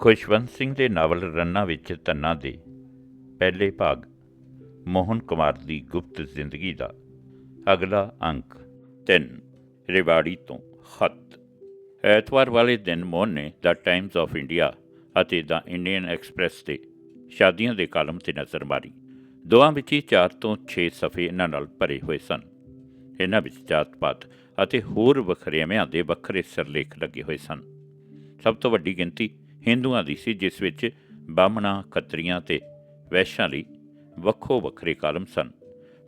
ਖੁਸ਼ਵੰਤ ਸਿੰਘ ਦੇ ਨਾਵਲ ਰੰਨਾ ਵਿੱਚ ਤੰਨਾ ਦੇ ਪਹਿਲੇ ਭਾਗ, ਮੋਹਨ ਕੁਮਾਰ ਦੀ ਗੁਪਤ ਜ਼ਿੰਦਗੀ ਦਾ ਅਗਲਾ ਅੰਕ 3 ਰਿਵਾੜੀ ਤੋਂ ਖਤ ਐਤਵਾਰ ਵਾਲੇ ਦਿਨ ਮੋਹਨ ਨੇ ਦਾ ਟਾਈਮਸ ਆਫ ਇੰਡੀਆ ਅਤੇ ਦਾ ਇੰਡੀਅਨ ਐਕਸਪ੍ਰੈਸ ਤੇ ਸ਼ਾਦੀਆਂ ਦੇ ਕਾਲਮ ਤੇ ਨਜ਼ਰ ਮਾਰੀ। ਦੋਵਾਂ ਵਿੱਚ ਹੀ 4 ਤੋਂ 6 ਸਫ਼ੇ ਇਹਨਾਂ ਨਾਲ ਭਰੇ ਹੋਏ ਸਨ। ਇਹਨਾਂ ਵਿੱਚ ਜਾਤ-ਪਾਤ ਅਤੇ ਹੋਰ ਵੱਖਰੇਵਿਆਂ ਦੇ ਵੱਖਰੇ ਸਿਰਲੇਖ ਲੱਗੇ ਹੋਏ ਸਨ। ਸਭ ਤੋਂ ਵੱਡੀ ਗਿਣਤੀ ਹਿੰਦੂਆਂ ਦੀ ਸੀ, ਜਿਸ ਵਿੱਚ ਬਾਹਮਣਾ, ਖੱਤਰੀਆਂ ਤੇ ਵੈਸ਼ਾਂ ਲਈ ਵੱਖੋ ਵੱਖਰੇ ਕਾਲਮ ਸਨ।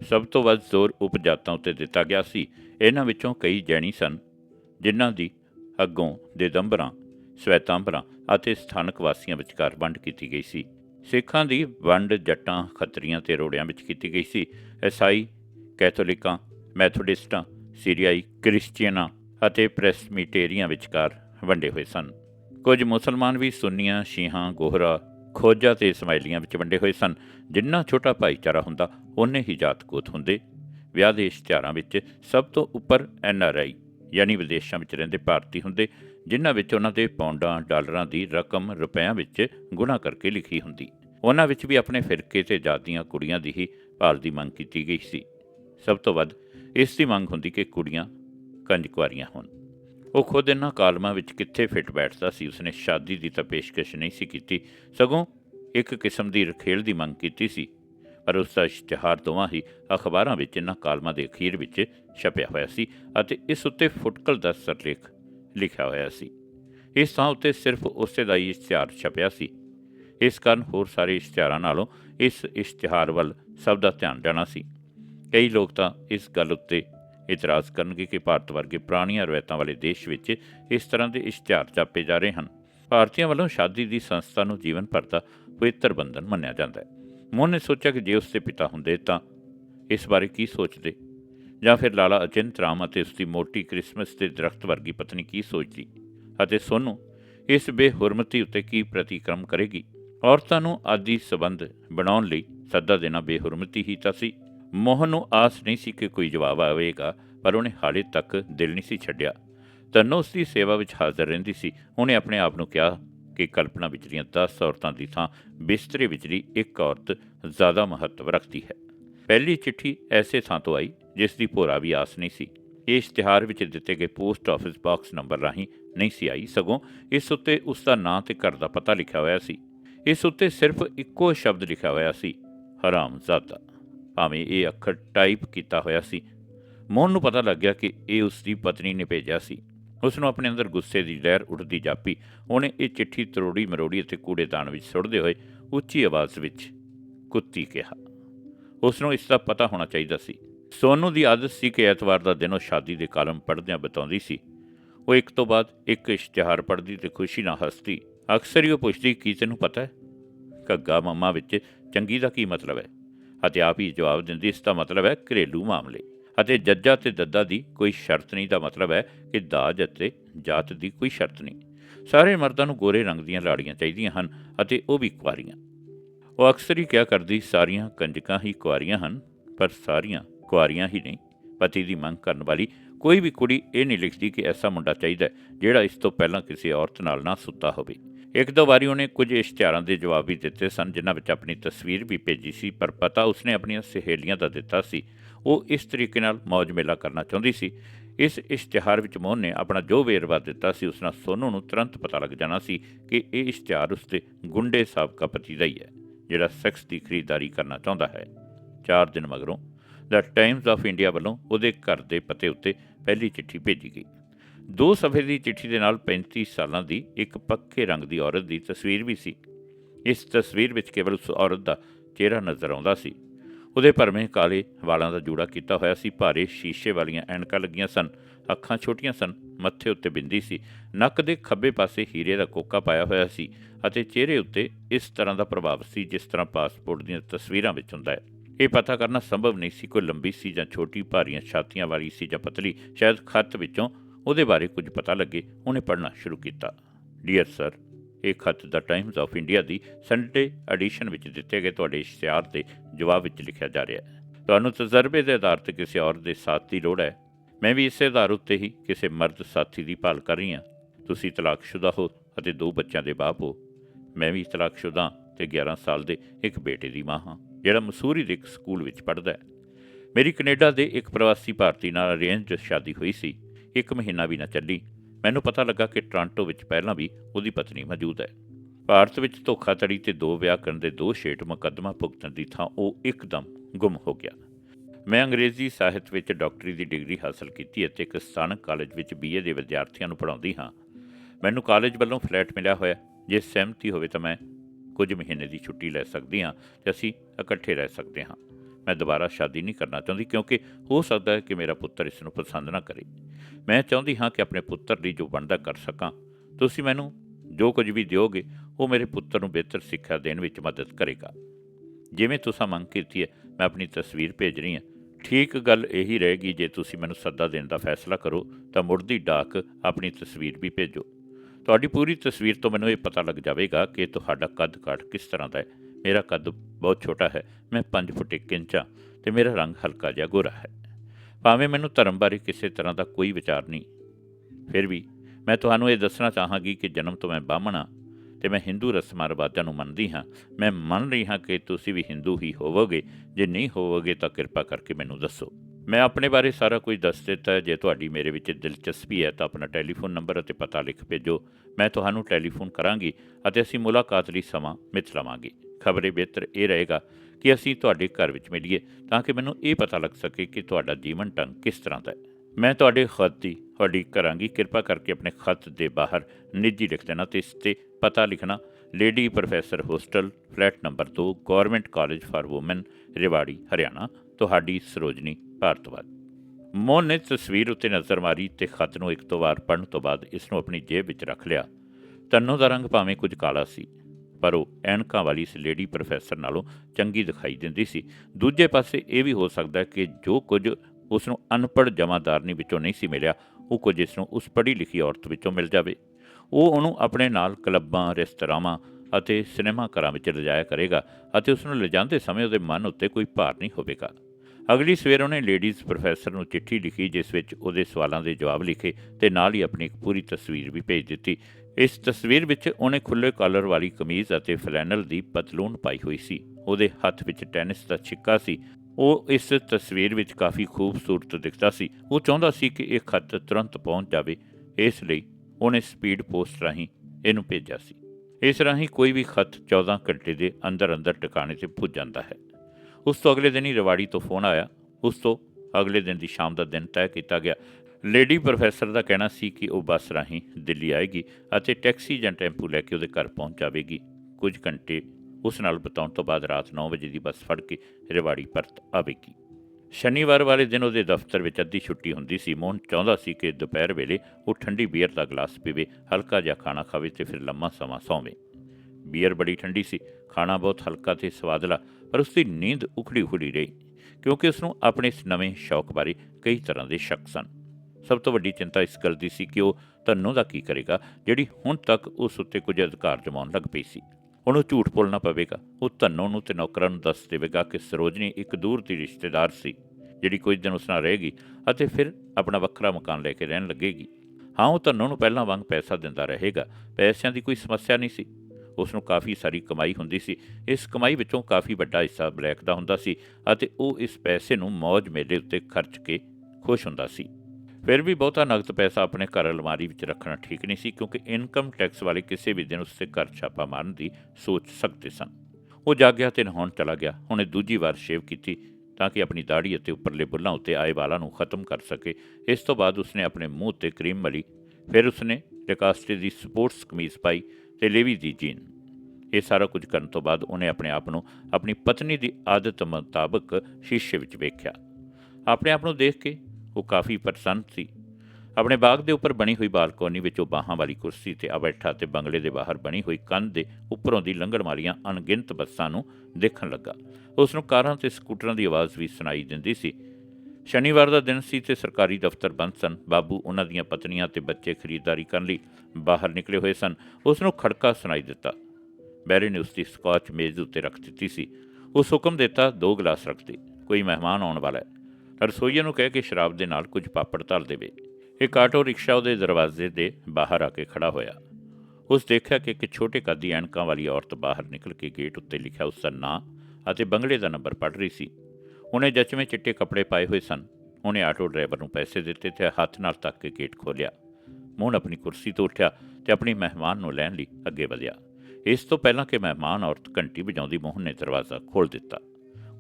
ਸਭ ਤੋਂ ਵੱਧ ਜ਼ੋਰ ਉਪਜਾਤਾਂ ਉੱਤੇ ਦਿੱਤਾ ਗਿਆ ਸੀ। ਇਹਨਾਂ ਵਿੱਚੋਂ ਕਈ ਜੈਣੀ ਸਨ, ਜਿਨ੍ਹਾਂ ਦੀ ਅੱਗੋਂ ਦੇ ਦੰਬਰਾਂ ਸਵੈਤਾਂਬਰਾਂ ਅਤੇ ਸਥਾਨਕ ਵਾਸੀਆਂ ਵਿਚਕਾਰ ਵੰਡ ਕੀਤੀ ਗਈ ਸੀ। ਸਿੱਖਾਂ ਦੀ ਵੰਡ ਜੱਟਾਂ, ਖੱਤਰੀਆਂ ਤੇ ਰੋੜਿਆਂ ਵਿੱਚ ਕੀਤੀ ਗਈ ਸੀ। ਈਸਾਈ, ਕੈਥੋਲਿਕਾਂ, ਮੈਥੋਡਿਸਟਾਂ, ਸੀਰੀਆਈ, ਕ੍ਰਿਸਚੀਅਨਾਂ ਅਤੇ ਪ੍ਰੈਸਮੀਟੇਰੀਆਂ ਵਿਚਕਾਰ ਵੰਡੇ ਹੋਏ ਸਨ। ਕੁਝ ਮੁਸਲਮਾਨ ਵੀ ਸੁੰਨੀਆਂ, ਸ਼ੀਹਾਂ, ਗੋਹਰਾ, ਖੋਜਾ ਤੇ ਇਸਮਾਈਲੀਆਂ ਵਿੱਚ ਵੰਡੇ ਹੋਏ ਸਨ, ਜਿੰਨਾ ਛੋਟਾ ਭਾਈਚਾਰਾ ਹੁੰਦਾ ਉਹਨੇ ਹੀ ਜਾਤ-ਕੋਤ ਹੁੰਦੇ। ਵਿਆਹ ਦੇ ਇਸ਼ਤਿਹਾਰਾਂ ਵਿੱਚ ਸਭ ਤੋਂ ਉੱਪਰ ਐੱਨ ਆਰ ਆਈ, ਯਾਨੀ ਵਿਦੇਸ਼ਾਂ ਵਿੱਚ ਰਹਿੰਦੇ ਭਾਰਤੀ ਹੁੰਦੇ, ਜਿਨ੍ਹਾਂ ਵਿੱਚ ਉਹਨਾਂ ਦੇ ਪੌਂਡਾਂ, ਡਾਲਰਾਂ ਦੀ ਰਕਮ ਰੁਪਿਆਂ ਵਿੱਚ ਗੁਣਾ ਕਰਕੇ ਲਿਖੀ ਹੁੰਦੀ। ਉਹਨਾਂ ਵਿੱਚ ਵੀ ਆਪਣੇ ਫਿਰਕੇ ਤੇ ਜਾਤੀਆਂ ਕੁੜੀਆਂ ਦੀ ਹੀ ਭਾਲ ਦੀ ਮੰਗ ਕੀਤੀ ਗਈ ਸੀ। ਸਭ ਤੋਂ ਵੱਧ ਇਸ ਦੀ ਮੰਗ ਹੁੰਦੀ ਕਿ ਕੁੜੀਆਂ ਕੰਜਕੁਆਰੀਆਂ ਹੋਣ। ਉਹ ਖੁਦ ਇਹਨਾਂ ਕਾਲਮਾਂ ਵਿੱਚ ਕਿੱਥੇ ਫਿੱਟ ਬੈਠਦਾ ਸੀ, ਉਸਨੇ ਸ਼ਾਦੀ ਦੀ ਤਾਂ ਪੇਸ਼ਕਸ਼ ਨਹੀਂ ਸੀ ਕੀਤੀ, ਸਗੋਂ ਇੱਕ ਕਿਸਮ ਦੀ ਰਖੇਲ ਦੀ ਮੰਗ ਕੀਤੀ ਸੀ, ਪਰ ਉਸ ਦਾ ਇਸ਼ਤਿਹਾਰ ਦੋਵਾਂ ਹੀ ਅਖਬਾਰਾਂ ਵਿੱਚ ਇਹਨਾਂ ਕਾਲਮਾਂ ਦੇ ਅਖੀਰ ਵਿੱਚ ਛਪਿਆ ਹੋਇਆ ਸੀ ਅਤੇ ਇਸ ਉੱਤੇ ਫੁਟਕਲ ਦਾ ਸਰਲੇਖ ਲਿਖਿਆ ਹੋਇਆ ਸੀ। ਇਸ ਥਾਂ ਉੱਤੇ ਸਿਰਫ ਉਸੇ ਦਾ ਹੀ ਇਸ਼ਤਿਹਾਰ ਛਪਿਆ ਸੀ। ਇਸ ਕਾਰਨ ਹੋਰ ਸਾਰੇ ਇਸ਼ਤਿਹਾਰਾਂ ਨਾਲੋਂ ਇਸ ਇਸ਼ਤਿਹਾਰ ਵੱਲ ਸਭ ਦਾ ਧਿਆਨ ਜਾਣਾ ਸੀ। ਕਈ ਲੋਕ ਤਾਂ ਇਸ ਗੱਲ ਉੱਤੇ ਇਤਰਾਜ਼ ਕਰਨਗੇ ਕਿ ਭਾਰਤ ਵਰਗੇ ਪੁਰਾਣੀਆਂ ਰਵਾਇਤਾਂ ਵਾਲੇ ਦੇਸ਼ ਵਿੱਚ ਇਸ ਤਰ੍ਹਾਂ ਦੇ ਇਸ਼ਤਿਹਾਰ ਛਾਪੇ ਜਾ ਰਹੇ ਹਨ। ਭਾਰਤੀਆਂ ਵੱਲੋਂ ਸ਼ਾਦੀ ਦੀ ਸੰਸਥਾ ਨੂੰ ਜੀਵਨ ਭਰ ਦਾ ਪਵਿੱਤਰ ਬੰਧਨ ਮੰਨਿਆ ਜਾਂਦਾ ਹੈ। ਮੋਹਨ ਨੇ ਸੋਚਿਆ ਕਿ ਜੇ ਉਸਦੇ ਪਿਤਾ ਹੁੰਦੇ ਤਾਂ ਇਸ ਬਾਰੇ ਕੀ ਸੋਚਦੇ? ਜਾਂ ਫਿਰ ਲਾਲਾ ਅਚਿੰਤ ਰਾਮ ਅਤੇ ਉਸਦੀ ਮੋਟੀ ਕ੍ਰਿਸਮਸ ਦੇ ਦਰਖਤ ਵਰਗੀ ਪਤਨੀ ਕੀ ਸੋਚਦੀ? ਅਤੇ ਸੋਨੂੰ, ਇਸ ਬੇਹੁਰਮਤੀ ਉੱਤੇ ਕੀ ਪ੍ਰਤੀਕਰਮ ਕਰੇਗੀ? ਔਰਤਾਂ ਨੂੰ ਆਦੀ ਸਬੰਧ ਬਣਾਉਣ ਲਈ ਸੱਦਾ ਦੇਣਾ ਬੇਹੁਰਮਤੀ ਹੀ ਤਾਂ ਸੀ। ਮੋਹਨ ਨੂੰ ਆਸ ਨਹੀਂ ਸੀ ਕਿ ਕੋਈ ਜਵਾਬ ਆਵੇਗਾ। ਪਰ ਉਹਨੇ ਹਾਲੇ ਤੱਕ ਦਿਲ ਨਹੀਂ ਸੀ ਛੱਡਿਆ। ਤਨੋ ਉਸ ਦੀ ਸੇਵਾ ਵਿੱਚ ਹਾਜ਼ਰ ਰਹਿੰਦੀ ਸੀ। ਉਹਨੇ ਆਪਣੇ ਆਪ ਨੂੰ ਕਿਹਾ ਕਿ ਕਲਪਨਾ ਵਿਚਰੀਆਂ 10 ਔਰਤਾਂ ਦੀ ਥਾਂ ਬਿਸਤਰੇ ਵਿਚਰੀ ਇੱਕ ਔਰਤ ਜ਼ਿਆਦਾ ਮਹੱਤਵ ਰੱਖਦੀ ਹੈ। ਪਹਿਲੀ ਚਿੱਠੀ ਐਸੇ ਥਾਂ ਤੋਂ ਆਈ ਜਿਸ ਦੀ ਭੋਰਾ ਵੀ ਆਸ ਨਹੀਂ ਸੀ। ਇਹ ਇਸ਼ਤਿਹਾਰ ਵਿੱਚ ਦਿੱਤੇ ਗਏ ਪੋਸਟ ਆਫਿਸ ਬਾਕਸ ਨੰਬਰ ਰਾਹੀਂ ਨਹੀਂ ਸੀ ਆਈ। ਸਗੋਂ ਇਸ ਉੱਤੇ ਉਸ ਦਾ ਨਾਂ ਤੇ ਘਰ ਦਾ ਪਤਾ ਲਿਖਿਆ ਹੋਇਆ ਸੀ। ਇਸ ਉੱਤੇ ਸਿਰਫ ਇੱਕੋ ਸ਼ਬਦ ਲਿਖਿਆ ਹੋਇਆ ਸੀ, ਹਰਾਮਜ਼ਾਦਾ। ਭਾਵੇਂ ਇਹ ਅੱਖਰ ਟਾਈਪ ਕੀਤਾ ਹੋਇਆ ਸੀ ਮੋਹਨ ਨੂੰ ਪਤਾ ਲੱਗ ਗਿਆ ਕਿ ਇਹ ਉਸ ਦੀ ਪਤਨੀ ਨੇ ਭੇਜਿਆ ਸੀ। ਉਸ ਨੂੰ ਆਪਣੇ ਅੰਦਰ ਗੁੱਸੇ ਦੀ ਲਹਿਰ ਉੱਠਦੀ ਜਾਪੀ। ਉਹਨੇ ਇਹ ਚਿੱਠੀ ਤਰੋੜੀ ਮਰੋੜੀ ਅਤੇ ਕੂੜੇਦਾਨ ਵਿੱਚ ਸੁੱਟਦੇ ਹੋਏ ਉੱਚੀ ਆਵਾਜ਼ ਵਿੱਚ ਕੁੱਤੀ ਕਿਹਾ। ਉਸ ਨੂੰ ਇਸ ਦਾ ਪਤਾ ਹੋਣਾ ਚਾਹੀਦਾ ਸੀ। ਸੋਨੂ ਦੀ ਆਦਤ ਸੀ ਕਿ ਐਤਵਾਰ ਦਾ ਦਿਨ ਉਹ ਸ਼ਾਦੀ ਦੇ ਕਾਲਮ ਪੜ੍ਹਦਿਆਂ ਬਤਾਉਂਦੀ ਸੀ। ਉਹ ਇੱਕ ਤੋਂ ਬਾਅਦ ਇੱਕ ਇਸ਼ਤਿਹਾਰ ਪੜ੍ਹਦੀ ਤੇ ਖੁਸ਼ੀ ਨਾਲ ਹੱਸਦੀ। ਅਕਸਰ ਹੀ ਉਹ ਪੁੱਛਦੀ, ਕੀ ਤੈਨੂੰ ਪਤਾ ਹੈ? ਘੱਗਾ ਮੰਮਾ ਵਿੱਚ, ਚੰਗੀ ਦਾ ਕੀ ਮਤਲਬ ਹੈ? ਅਤੇ ਆਪ ਹੀ ਜਵਾਬ ਦਿੰਦੀ, ਇਸ ਦਾ ਮਤਲਬ ਹੈ ਘਰੇਲੂ ਮਾਮਲੇ। ਅਤੇ ਜੱਜਾ ਤੇ ਦੱਦਾ ਦੀ ਕੋਈ ਸ਼ਰਤ ਨਹੀਂ ਦਾ ਮਤਲਬ ਹੈ ਕਿ ਦਾਜ ਅਤੇ ਜਾਤ ਦੀ ਕੋਈ ਸ਼ਰਤ ਨਹੀਂ। ਸਾਰੇ ਮਰਦਾਂ ਨੂੰ ਗੋਰੇ ਰੰਗ ਦੀਆਂ ਲਾੜੀਆਂ ਚਾਹੀਦੀਆਂ ਹਨ ਅਤੇ ਉਹ ਵੀ ਕੁਆਰੀਆਂ। ਉਹ ਅਕਸਰ ਹੀ ਕਿਹਾ ਕਰਦੀ, ਸਾਰੀਆਂ ਕੰਜਕਾਂ ਹੀ ਕੁਆਰੀਆਂ ਹਨ, ਪਰ ਸਾਰੀਆਂ ਕੁਆਰੀਆਂ ਹੀ ਨਹੀਂ। ਪਤੀ ਦੀ ਮੰਗ ਕਰਨ ਵਾਲੀ ਕੋਈ ਵੀ ਕੁੜੀ ਇਹ ਨਹੀਂ ਲਿਖਦੀ ਕਿ ਐਸਾ ਮੁੰਡਾ ਚਾਹੀਦਾ ਜਿਹੜਾ ਇਸ ਤੋਂ ਪਹਿਲਾਂ ਕਿਸੇ ਔਰਤ ਨਾਲ ਨਾ ਸੁੱਤਾ ਹੋਵੇ। ਇੱਕ ਦੋ ਵਾਰੀ ਉਹਨੇ ਕੁਝ ਇਸ਼ਤਿਹਾਰਾਂ ਦੇ ਜਵਾਬ ਵੀ ਦਿੱਤੇ ਸਨ, ਜਿਨ੍ਹਾਂ ਵਿੱਚ ਆਪਣੀ ਤਸਵੀਰ ਵੀ ਭੇਜੀ ਸੀ, ਪਰ ਪਤਾ ਉਸਨੇ ਆਪਣੀਆਂ ਸਹੇਲੀਆਂ ਦਾ ਦਿੱਤਾ ਸੀ ਉਹ ਇਸ ਤਰੀਕੇ ਨਾਲ ਮौज ਮੇਲਾ ਕਰਨਾ ਚਾਹੁੰਦੀ ਸੀ। ਇਸ ਇਸ਼ਤਿਹਾਰ ਵਿੱਚ ਮੋਹਨ ਨੇ ਆਪਣਾ ਜੋ ਵੇਰਵਾ ਦਿੱਤਾ ਸੀ, ਉਸ ਨਾਲ ਸੋਨੂ ਨੂੰ ਤੁਰੰਤ ਪਤਾ ਲੱਗ ਜਾਣਾ ਸੀ ਕਿ ਇਹ ਇਸ਼ਤਿਹਾਰ ਉਸਦੇ ਗੁੰਡੇ ਸਾਬਕਾ ਪਤੀ ਦਾ ਹੀ ਹੈ, ਜਿਹੜਾ ਸੈਕਸ ਦੀ ਖਰੀਦਦਾਰੀ ਕਰਨਾ ਚਾਹੁੰਦਾ ਹੈ। 4 ਦਿਨ ਮਗਰੋਂ ਦਾ ਟਾਈਮਜ਼ ਆਫ ਇੰਡੀਆ ਵੱਲੋਂ ਉਹਦੇ ਘਰ ਦੇ ਪਤੇ ਉੱਤੇ ਪਹਿਲੀ ਚਿੱਠੀ ਭੇਜੀ ਗਈ। ਦੋ ਸਫ਼ੇ ਦੀ ਚਿੱਠੀ ਦੇ ਨਾਲ 35 ਸਾਲਾਂ ਦੀ ਇੱਕ ਪੱਕੇ ਰੰਗ ਦੀ ਔਰਤ ਦੀ ਤਸਵੀਰ ਵੀ ਸੀ। ਇਸ ਤਸਵੀਰ ਵਿੱਚ ਕੇਵਲ ਉਸ ਔਰਤ ਦਾ ਚਿਹਰਾ ਨਜ਼ਰ ਆਉਂਦਾ ਸੀ। ਉਹਦੇ ਭਰਵੇਂ ਕਾਲੇ ਵਾਲਾਂ ਦਾ ਜੂੜਾ ਕੀਤਾ ਹੋਇਆ ਸੀ, ਭਾਰੇ ਸ਼ੀਸ਼ੇ ਵਾਲੀਆਂ ਐਨਕਾਂ ਲੱਗੀਆਂ ਸਨ, ਅੱਖਾਂ ਛੋਟੀਆਂ ਸਨ, ਮੱਥੇ ਉੱਤੇ ਬਿੰਦੀ ਸੀ, ਨੱਕ ਦੇ ਖੱਬੇ ਪਾਸੇ ਹੀਰੇ ਦਾ ਕੋਕਾ ਪਾਇਆ ਹੋਇਆ ਸੀ ਅਤੇ ਚਿਹਰੇ ਉੱਤੇ ਇਸ ਤਰ੍ਹਾਂ ਦਾ ਪ੍ਰਭਾਵ ਸੀ ਜਿਸ ਤਰ੍ਹਾਂ ਪਾਸਪੋਰਟ ਦੀਆਂ ਤਸਵੀਰਾਂ ਵਿੱਚ ਹੁੰਦਾ ਹੈ। ਇਹ ਪਤਾ ਕਰਨਾ ਸੰਭਵ ਨਹੀਂ ਸੀ ਕੋਈ ਲੰਬੀ ਸੀ ਜਾਂ ਛੋਟੀ, ਭਾਰੀਆਂ ਛਾਤੀਆਂ ਵਾਲੀ ਸੀ ਜਾਂ ਪਤਲੀ, ਸ਼ਾਇਦ ਖੱਤ ਵਿੱਚੋਂ ਉਹਦੇ ਬਾਰੇ ਕੁਝ ਪਤਾ ਲੱਗੇ, ਉਹਨੇ ਪੜ੍ਹਨਾ ਸ਼ੁਰੂ ਕੀਤਾ। ਡੀਅਰ ਸਰ ਇਹ ਖਤ ਦਾ ਟਾਈਮਜ਼ ਆਫ ਇੰਡੀਆ ਦੀ ਸੰਡੇ ਐਡੀਸ਼ਨ ਵਿੱਚ ਦਿੱਤੇ ਗਏ ਤੁਹਾਡੇ ਇਸ਼ਤਿਹਾਰ ਦੇ ਜਵਾਬ ਵਿੱਚ ਲਿਖਿਆ ਜਾ ਰਿਹਾ ਹੈ। ਤੁਹਾਨੂੰ ਤਜਰਬੇ ਦੇ ਆਧਾਰ ਤੇ ਕਿਸੇ ਔਰਤ ਦੇ ਸਾਥ ਦੀ ਲੋੜ ਹੈ। ਮੈਂ ਵੀ ਇਸੇ ਆਧਾਰ ਉੱਤੇ ਹੀ ਕਿਸੇ ਮਰਦ ਸਾਥੀ ਦੀ ਭਾਲ ਕਰ ਰਹੀ ਹਾਂ। ਤੁਸੀਂ ਤਲਾਕਸ਼ੁਦਾ ਹੋ ਅਤੇ ਦੋ ਬੱਚਿਆਂ ਦੇ ਬਾਪ ਹੋ। ਮੈਂ ਵੀ ਤਲਾਕਸ਼ੁਦਾ ਤੇ 11 ਸਾਲ ਦੇ ਇੱਕ ਬੇਟੇ ਦੀ ਮਾਂ ਹਾਂ, ਜਿਹੜਾ ਮਸੂਰੀ ਦੇ ਇੱਕ ਸਕੂਲ ਵਿੱਚ ਪੜ੍ਹਦਾ ਹੈ। ਮੇਰੀ ਕੈਨੇਡਾ ਦੇ ਇੱਕ ਪ੍ਰਵਾਸੀ ਭਾਰਤੀ ਨਾਲ ਅਰੇਂਜ ਸ਼ਾਦੀ ਹੋਈ ਸੀ। ਇੱਕ ਮਹੀਨਾ ਵੀ ਨਾ ਚੱਲੀ। ਮੈਨੂੰ ਪਤਾ ਲੱਗਾ ਕਿ ਟੋਰਾਂਟੋ ਵਿੱਚ ਪਹਿਲਾਂ ਵੀ ਉਹਦੀ ਪਤਨੀ ਮੌਜੂਦ ਹੈ। ਭਾਰਤ ਵਿੱਚ ਧੋਖਾਧੜੀ ਤੇ ਦੋ ਵਿਆਹ ਕਰਨ ਦੇ ਦੋ ਸ਼ੇਟ ਮੁਕੱਦਮਾ ਭੁਗਤਣ ਦੀ ਥਾਂ ਉਹ ਇੱਕਦਮ ਗੁੰਮ ਹੋ ਗਿਆ। ਮੈਂ ਅੰਗਰੇਜ਼ੀ ਸਾਹਿਤ ਵਿੱਚ ਡਾਕਟਰੀ ਦੀ ਡਿਗਰੀ ਹਾਸਲ ਕੀਤੀ ਅਤੇ ਇੱਕ ਸਥਾਨਕ ਕਾਲਜ ਵਿੱਚ ਬੀਏ ਦੇ ਵਿਦਿਆਰਥੀਆਂ ਨੂੰ ਪੜ੍ਹਾਉਂਦੀ ਹਾਂ। ਮੈਨੂੰ ਕਾਲਜ ਵੱਲੋਂ ਫਲੈਟ ਮਿਲਿਆ ਹੋਇਆ। ਜੇ ਸਹਿਮਤੀ ਹੋਵੇ ਤਾਂ ਮੈਂ ਕੁਝ ਮਹੀਨੇ ਦੀ ਛੁੱਟੀ ਲੈ ਸਕਦੀ ਹਾਂ ਤੇ ਅਸੀਂ ਇਕੱਠੇ ਰਹਿ ਸਕਦੇ ਹਾਂ। ਮੈਂ ਦੁਬਾਰਾ ਸ਼ਾਦੀ ਨਹੀਂ ਕਰਨਾ ਚਾਹੁੰਦੀ ਕਿਉਂਕਿ ਹੋ ਸਕਦਾ ਹੈ ਕਿ ਮੇਰਾ ਪੁੱਤਰ ਇਸ ਨੂੰ ਪਸੰਦ ਨਾ ਕਰੇ। ਮੈਂ ਚਾਹੁੰਦੀ ਹਾਂ ਕਿ ਆਪਣੇ ਪੁੱਤਰ ਲਈ ਜੋ ਬਣਦਾ ਕਰ ਸਕਾਂ। ਤੁਸੀਂ ਮੈਨੂੰ ਜੋ ਕੁਝ ਵੀ ਦਿਓਗੇ, ਉਹ ਮੇਰੇ ਪੁੱਤਰ ਨੂੰ ਬਿਹਤਰ ਸਿੱਖਿਆ ਦੇਣ ਵਿੱਚ ਮਦਦ ਕਰੇਗਾ। ਜਿਵੇਂ ਤੁਸੀਂ ਮੰਗ ਕੀਤੀ ਹੈ, ਮੈਂ ਆਪਣੀ ਤਸਵੀਰ ਭੇਜ ਰਹੀ ਹਾਂ। ਠੀਕ ਗੱਲ ਇਹੀ ਰਹੇਗੀ, ਜੇ ਤੁਸੀਂ ਮੈਨੂੰ ਸੱਦਾ ਦੇਣ ਦਾ ਫੈਸਲਾ ਕਰੋ, ਤਾਂ ਮੁੜਦੀ ਡਾਕ ਆਪਣੀ ਤਸਵੀਰ ਵੀ ਭੇਜੋ। ਤੁਹਾਡੀ ਪੂਰੀ ਤਸਵੀਰ ਤੋਂ ਮੈਨੂੰ ਇਹ ਪਤਾ ਲੱਗ ਜਾਵੇਗਾ ਕਿ ਤੁਹਾਡਾ ਕੱਦ ਕਾਠ ਕਿਸ ਤਰ੍ਹਾਂ ਦਾ ਹੈ। ਮੇਰਾ ਕੱਦ ਬਹੁਤ ਛੋਟਾ ਹੈ, ਮੈਂ 5 ਫੁੱਟ 1 ਇੰਚ ਹਾਂ ਤੇ ਮੇਰਾ ਰੰਗ ਹਲਕਾ ਜਿਹਾ ਗੋਰਾ ਹੈ। ਭਾਵੇਂ ਮੈਨੂੰ ਧਰਮ ਬਾਰੇ ਕਿਸੇ ਤਰ੍ਹਾਂ ਦਾ ਕੋਈ ਵਿਚਾਰ ਨਹੀਂ, ਫਿਰ ਵੀ ਮੈਂ ਤੁਹਾਨੂੰ ਇਹ ਦੱਸਣਾ ਚਾਹਾਂਗੀ ਕਿ ਜਨਮ ਤੋਂ ਮੈਂ ਬਾਹਮਣ ਹਾਂ ਤੇ ਮੈਂ ਹਿੰਦੂ ਰਸਮਾਂ ਰਿਵਾਜਾਂ ਨੂੰ ਮੰਨਦੀ ਹਾਂ। ਮੈਂ ਮੰਨ ਰਹੀ ਹਾਂ ਕਿ ਤੁਸੀਂ ਵੀ ਹਿੰਦੂ ਹੀ ਹੋਵੋਗੇ, ਜੇ ਨਹੀਂ ਹੋਵੋਗੇ ਤਾਂ ਕਿਰਪਾ ਕਰਕੇ ਮੈਨੂੰ ਦੱਸੋ। ਮੈਂ ਆਪਣੇ ਬਾਰੇ ਸਾਰਾ ਕੁਝ ਦੱਸ ਦਿੱਤਾ ਜੇ ਤੁਹਾਡੀ ਮੇਰੇ ਵਿੱਚ ਦਿਲਚਸਪੀ ਹੈ ਤਾਂ ਆਪਣਾ ਟੈਲੀਫੋਨ ਨੰਬਰ ਅਤੇ ਪਤਾ ਲਿਖ ਭੇਜੋ। ਮੈਂ ਤੁਹਾਨੂੰ ਟੈਲੀਫੋਨ ਕਰਾਂਗੀ ਅਤੇ ਅਸੀਂ ਮੁਲਾਕਾਤ ਲਈ ਸਮਾਂ ਮਿੱਥ ਲਵਾਂਗੇ। ਖਬਰੇ ਬਿਹਤਰ ਇਹ ਰਹੇਗਾ ਕਿ ਅਸੀਂ ਤੁਹਾਡੇ ਘਰ ਵਿੱਚ ਮਿਲੀਏ ਤਾਂ ਕਿ ਮੈਨੂੰ ਇਹ ਪਤਾ ਲੱਗ ਸਕੇ ਕਿ ਤੁਹਾਡਾ ਜੀਵਨ ਢੰਗ ਕਿਸ ਤਰ੍ਹਾਂ ਦਾ ਹੈ। ਮੈਂ ਤੁਹਾਡੇ ਖਤ ਦੀ, ਤੁਹਾਡੀ ਕਰਾਂਗੀ ਕਿਰਪਾ ਕਰਕੇ ਆਪਣੇ ਖਤ ਦੇ ਬਾਹਰ ਨਿੱਜੀ ਲਿਖ ਦੇਣਾ ਤੇ ਇਸ ਤੇ ਪਤਾ ਲਿਖਣਾ। Lady professor hostel flat number 2 government college for women Rewari Haryana ਤੁਹਾਡੀ ਸਰੋਜਨੀ ਭਾਰਤਵਾਜ ਮੋਹਨ ਨੇ ਤਸਵੀਰ ਉੱਤੇ ਨਜ਼ਰ ਮਾਰੀ ਤੇ ਖਤ ਨੂੰ ਇੱਕ ਦੋ ਵਾਰ ਪੜ੍ਹਨ ਤੋਂ ਬਾਅਦ ਇਸ ਨੂੰ ਆਪਣੀ ਜੇਬ ਵਿੱਚ ਰੱਖ ਲਿਆ। ਤੰਨੋ ਦਾ ਰੰਗ ਭਾਵੇਂ ਕੁਝ ਕਾਲਾ ਸੀ। ਪਰ ਉਹ ਐਨਕਾਂ ਵਾਲੀ ਇਸ ਲੇਡੀ ਪ੍ਰੋਫੈਸਰ ਨਾਲੋਂ ਚੰਗੀ ਦਿਖਾਈ ਦਿੰਦੀ ਸੀ। ਦੂਜੇ ਪਾਸੇ ਇਹ ਵੀ ਹੋ ਸਕਦਾ ਕਿ ਜੋ ਕੁਝ ਉਸ ਨੂੰ ਅਨਪੜ੍ਹ ਜਮਾਦਾਰਨੀ ਵਿੱਚੋਂ ਨਹੀਂ ਸੀ ਮਿਲਿਆ, ਉਹ ਕੁਝ ਇਸ ਨੂੰ ਉਸ ਪੜ੍ਹੀ ਲਿਖੀ ਔਰਤ ਵਿੱਚੋਂ ਮਿਲ ਜਾਵੇ। ਉਹ ਉਹਨੂੰ ਆਪਣੇ ਨਾਲ ਕਲੱਬਾਂ ਰੈਸਟੋਰਾਂਵਾਂ ਅਤੇ ਸਿਨੇਮਾ ਘਰਾਂ ਵਿੱਚ ਲਿਜਾਇਆ ਕਰੇਗਾ ਅਤੇ ਉਸ ਨੂੰ ਲਿਜਾਂਦੇ ਸਮੇਂ ਉਹਦੇ ਮਨ ਉੱਤੇ ਕੋਈ ਭਾਰ ਨਹੀਂ ਹੋਵੇਗਾ। ਅਗਲੀ ਸਵੇਰ ਉਹਨੇ ਲੇਡੀਜ਼ ਪ੍ਰੋਫੈਸਰ ਨੂੰ ਚਿੱਠੀ ਲਿਖੀ, ਜਿਸ ਵਿੱਚ ਉਹਦੇ ਸਵਾਲਾਂ ਦੇ ਜਵਾਬ ਲਿਖੇ ਤੇ ਨਾਲ ਹੀ ਆਪਣੀ ਇੱਕ ਪੂਰੀ ਤਸਵੀਰ ਵੀ ਭੇਜ ਦਿੱਤੀ। ਇਸ ਤਸਵੀਰ ਵਿੱਚ ਉਹਨੇ ਖੁੱਲੇ ਕਾਲਰ ਵਾਲੀ ਕਮੀਜ਼ ਅਤੇ ਫਲੈਨਲ ਦੀ ਪਤਲੂਨ ਪਾਈ ਹੋਈ ਸੀ। ਉਹਦੇ ਹੱਥ ਵਿੱਚ ਟੈਨਿਸ ਦਾ ਛਿੱਕਾ ਸੀ। ਉਹ ਇਸ ਤਸਵੀਰ ਵਿੱਚ ਕਾਫੀ ਖੂਬਸੂਰਤ ਦਿਖਦਾ ਸੀ। ਉਹ ਚਾਹੁੰਦਾ ਸੀ ਕਿ ਇਹ ਖੱਤ ਤੁਰੰਤ ਪਹੁੰਚ ਜਾਵੇ। ਇਸ ਲਈ ਉਹਨੇ ਸਪੀਡ ਪੋਸਟ ਰਾਹੀਂ ਇਹਨੂੰ ਭੇਜਿਆ ਸੀ। ਇਸ ਰਾਹੀਂ ਕੋਈ ਵੀ ਖੱਤ 14 ਘੰਟੇ ਦੇ ਅੰਦਰ ਅੰਦਰ ਟਿਕਾਣੇ ਤੇ ਪੁੱਜ ਜਾਂਦਾ ਹੈ। ਉਸ ਤੋਂ ਅਗਲੇ ਦਿਨ ਹੀ ਰਵਾੜੀ ਤੋਂ ਫੋਨ ਆਇਆ। ਉਸ ਤੋਂ ਅਗਲੇ ਦਿਨ ਦੀ ਸ਼ਾਮ ਦਾ ਦਿਨ ਤੈਅ ਕੀਤਾ ਗਿਆ। ਲੇਡੀ ਪ੍ਰੋਫੈਸਰ ਦਾ ਕਹਿਣਾ ਸੀ ਕਿ ਉਹ ਬੱਸ ਰਾਹੀਂ ਦਿੱਲੀ ਆਏਗੀ ਅਤੇ ਟੈਕਸੀ ਜਾਂ ਟੈਂਪੂ ਲੈ ਕੇ ਉਹਦੇ ਘਰ ਪਹੁੰਚ ਜਾਵੇਗੀ। ਕੁਝ ਘੰਟੇ ਉਸ ਨਾਲ ਬਿਤਾਉਣ ਤੋਂ ਬਾਅਦ ਰਾਤ 9 ਵਜੇ ਦੀ ਬੱਸ ਫੜ ਕੇ ਰਿਵਾੜੀ ਪਰਤ ਆਵੇਗੀ। ਸ਼ਨੀਵਾਰ ਵਾਲੇ ਦਿਨ ਉਹਦੇ ਦਫ਼ਤਰ ਵਿੱਚ ਅੱਧੀ ਛੁੱਟੀ ਹੁੰਦੀ ਸੀ। ਮੋਹਨ ਚਾਹੁੰਦਾ ਸੀ ਕਿ ਦੁਪਹਿਰ ਵੇਲੇ ਉਹ ਠੰਡੀ ਬੀਅਰ ਦਾ ਗਲਾਸ ਪੀਵੇ, ਹਲਕਾ ਜਿਹਾ ਖਾਣਾ ਖਾਵੇ ਤੇ ਫਿਰ ਲੰਮਾ ਸਮਾਂ ਸੌਂਵੇ। ਬੀਅਰ ਬੜੀ ਠੰਡੀ ਸੀ। ਖਾਣਾ ਬਹੁਤ ਹਲਕਾ ਤੇ ਸਵਾਦਲਾ, ਪਰ ਉਸ ਦੀ ਨੀਂਦ ਉਖੜੀ ਉਖੜੀ ਰਹੀ, ਕਿਉਂਕਿ ਉਸ ਨੂੰ ਆਪਣੇ ਇਸ ਨਵੇਂ ਸ਼ੌਕ ਬਾਰੇ ਕਈ ਤਰ੍ਹਾਂ ਦੇ ਸ਼ੱਕ ਸਨ। ਸਭ ਤੋਂ ਵੱਡੀ ਚਿੰਤਾ ਇਸ ਗੱਲ ਦੀ ਸੀ ਕਿ ਉਹ ਧੰਨੋ ਦਾ ਕੀ ਕਰੇਗਾ, ਜਿਹੜੀ ਹੁਣ ਤੱਕ ਉਸ ਉੱਤੇ ਕੁਝ ਅਧਿਕਾਰ ਜਮਾਉਣ ਲੱਗ ਪਈ ਸੀ। ਉਹਨੂੰ ਝੂਠ ਬੋਲਣਾ ਪਵੇਗਾ। ਉਹ ਧੰਨੋ ਨੂੰ ਤੇ ਨੌਕਰਾਂ ਨੂੰ ਦੱਸ ਦੇਵੇਗਾ ਕਿ ਸਰੋਜਨੀ ਇੱਕ ਦੂਰ ਦੀ ਰਿਸ਼ਤੇਦਾਰ ਸੀ, ਜਿਹੜੀ ਕੁਝ ਦਿਨ ਉਸ ਨਾਲ ਰਹੇਗੀ ਅਤੇ ਫਿਰ ਆਪਣਾ ਵੱਖਰਾ ਮਕਾਨ ਲੈ ਕੇ ਰਹਿਣ ਲੱਗੇਗੀ। ਹਾਂ, ਉਹ ਧੰਨੋ ਨੂੰ ਪਹਿਲਾਂ ਵਾਂਗ ਪੈਸਾ ਦਿੰਦਾ ਰਹੇਗਾ। ਪੈਸਿਆਂ ਦੀ ਕੋਈ ਸਮੱਸਿਆ ਨਹੀਂ ਸੀ। ਉਸ ਨੂੰ ਕਾਫੀ ਸਾਰੀ ਕਮਾਈ ਹੁੰਦੀ ਸੀ। ਇਸ ਕਮਾਈ ਵਿੱਚੋਂ ਕਾਫੀ ਵੱਡਾ ਹਿੱਸਾ ਬਲੈਕ ਦਾ ਹੁੰਦਾ ਸੀ ਅਤੇ ਉਹ ਇਸ ਪੈਸੇ ਨੂੰ ਮौज ਮੇਲੇ ਉੱਤੇ ਖਰਚ ਕੇ ਖੁਸ਼ ਹੁੰਦਾ ਸੀ। ਫਿਰ ਵੀ ਬਹੁਤਾ ਨਗਦ ਪੈਸਾ ਆਪਣੇ ਘਰ ਅਲਮਾਰੀ ਵਿੱਚ ਰੱਖਣਾ ਠੀਕ ਨਹੀਂ ਸੀ, ਕਿਉਂਕਿ ਇਨਕਮ ਟੈਕਸ ਵਾਲੇ ਕਿਸੇ ਵੀ ਦਿਨ ਉਸ ਤੇ ਘਰ ਛਾਪਾ ਮਾਰਨ ਦੀ ਸੋਚ ਸਕਦੇ ਸਨ। ਉਹ ਜਾਗਿਆ ਤੇ ਨਹਾਉਣ ਚਲਾ ਗਿਆ। ਹੁਣੇ ਦੂਜੀ ਵਾਰ ਸ਼ੇਵ ਕੀਤੀ ਤਾਂ ਕਿ ਆਪਣੀ ਦਾੜੀ ਅਤੇ ਉੱਪਰਲੇ ਬੁੱਲਾਂ ਉੱਤੇ ਆਏ ਵਾਲਾਂ ਨੂੰ ਖਤਮ ਕਰ ਸਕੇ। ਇਸ ਤੋਂ ਬਾਅਦ ਉਸਨੇ ਆਪਣੇ ਮੂੰਹ ਉੱਤੇ ਕਰੀਮ ਮਲੀ। ਫਿਰ ਉਸਨੇ ਰਿਕਾਸਟੇ ਦੀ ਸਪੋਰਟਸ ਕਮੀਜ਼ ਪਾਈ ਤੇ ਲੇਵੀ ਦੀ ਜੀਨ। ਇਹ ਸਾਰਾ ਕੁਝ ਕਰਨ ਤੋਂ ਬਾਅਦ ਉਹਨੇ ਆਪਣੇ ਆਪ ਨੂੰ ਆਪਣੀ ਪਤਨੀ ਦੀ ਆਦਤ ਮੁਤਾਬਕ ਸ਼ੀਸ਼ੇ ਵਿੱਚ ਵੇਖਿਆ। ਆਪਣੇ ਆਪ ਨੂੰ ਦੇਖ ਕੇ ਉਹ ਕਾਫੀ ਪ੍ਰਸੰਨ ਸੀ। ਆਪਣੇ ਬਾਗ ਦੇ ਉੱਪਰ ਬਣੀ ਹੋਈ ਬਾਲਕੋਨੀ ਵਿੱਚ ਉਹ ਬਾਹਾਂ ਵਾਲੀ ਕੁਰਸੀ ਤੇ ਆ ਬੈਠਾ ਤੇ ਬੰਗਲੇ ਦੇ ਬਾਹਰ ਬਣੀ ਹੋਈ ਕੰਧ ਦੇ ਉੱਪਰੋਂ ਦੀ ਲੰਘਣ ਵਾਲੀਆਂ ਅਣਗਿਣਤ ਬੱਸਾਂ ਨੂੰ ਦੇਖਣ ਲੱਗਾ। ਉਸ ਨੂੰ ਕਾਰਾਂ ਤੇ ਸਕੂਟਰਾਂ ਦੀ ਆਵਾਜ਼ ਵੀ ਸੁਣਾਈ ਦਿੰਦੀ ਸੀ। ਸ਼ਨੀਵਾਰ ਦਾ ਦਿਨ ਸੀ ਤੇ ਸਰਕਾਰੀ ਦਫ਼ਤਰ ਬੰਦ ਸਨ। ਬਾਬੂ ਉਹਨਾਂ ਦੀਆਂ ਪਤਨੀਆਂ ਤੇ ਬੱਚੇ ਖਰੀਦਦਾਰੀ ਕਰਨ ਲਈ ਬਾਹਰ ਨਿਕਲੇ ਹੋਏ ਸਨ। ਉਸ ਨੂੰ ਖੜਕਾ ਸੁਣਾਈ ਦਿੱਤਾ। ਬੈਰੀ ਨੇ ਉਸ ਦੀ ਸਕਾਚ ਮੇਜ਼ ਉੱਤੇ ਰੱਖ ਦਿੱਤੀ ਸੀ। ਉਸ ਹੁਕਮ ਦਿੱਤਾ ਦੋ ਗਲਾਸ ਰੱਖ ਦੇ ਕੋਈ ਮਹਿਮਾਨ ਆਉਣ ਵਾਲਾ ਹੈ। ਰਸੋਈਏ ਨੂੰ ਕਹਿ ਕੇ ਸ਼ਰਾਬ ਦੇ ਨਾਲ ਕੁਝ ਪਾਪੜ ਧਰ ਦੇਵੇ। ਇੱਕ ਆਟੋ ਰਿਕਸ਼ਾ ਉਹਦੇ ਦਰਵਾਜ਼ੇ ਦੇ ਬਾਹਰ ਆ ਕੇ ਖੜਾ ਹੋਇਆ। ਉਸ ਦੇਖਿਆ ਕਿ ਇੱਕ ਛੋਟੇ ਕੱਦ ਦੀ ਐਨਕਾਂ ਵਾਲੀ ਔਰਤ ਬਾਹਰ ਨਿਕਲ ਕੇ ਗੇਟ ਉੱਤੇ ਲਿਖਿਆ ਉਸ ਦਾ ਨਾਂ ਅਤੇ ਬੰਗਲੇ ਦਾ ਨੰਬਰ ਪੜ੍ਹ ਰਹੀ ਸੀ। ਉਹਨੇ ਜੱਚਵੇਂ ਚਿੱਟੇ ਕੱਪੜੇ ਪਾਏ ਹੋਏ ਸਨ। ਉਹਨੇ ਆਟੋ ਡਰਾਈਵਰ ਨੂੰ ਪੈਸੇ ਦਿੱਤੇ ਤੇ ਹੱਥ ਨਾਲ ਤੱਕ ਕੇ ਗੇਟ ਖੋਲ੍ਹਿਆ। ਮੋਹਨ ਆਪਣੀ ਕੁਰਸੀ ਤੋਂ ਉੱਠਿਆ ਤੇ ਆਪਣੀ ਮਹਿਮਾਨ ਨੂੰ ਲੈਣ ਲਈ ਅੱਗੇ ਵਧਿਆ। ਇਸ ਤੋਂ ਪਹਿਲਾਂ ਕਿ ਮਹਿਮਾਨ ਔਰਤ ਘੰਟੀ ਵਜਾਉਂਦੀ ਮੋਹਨ ਨੇ ਦਰਵਾਜ਼ਾ ਖੋਲ੍ਹ ਦਿੱਤਾ।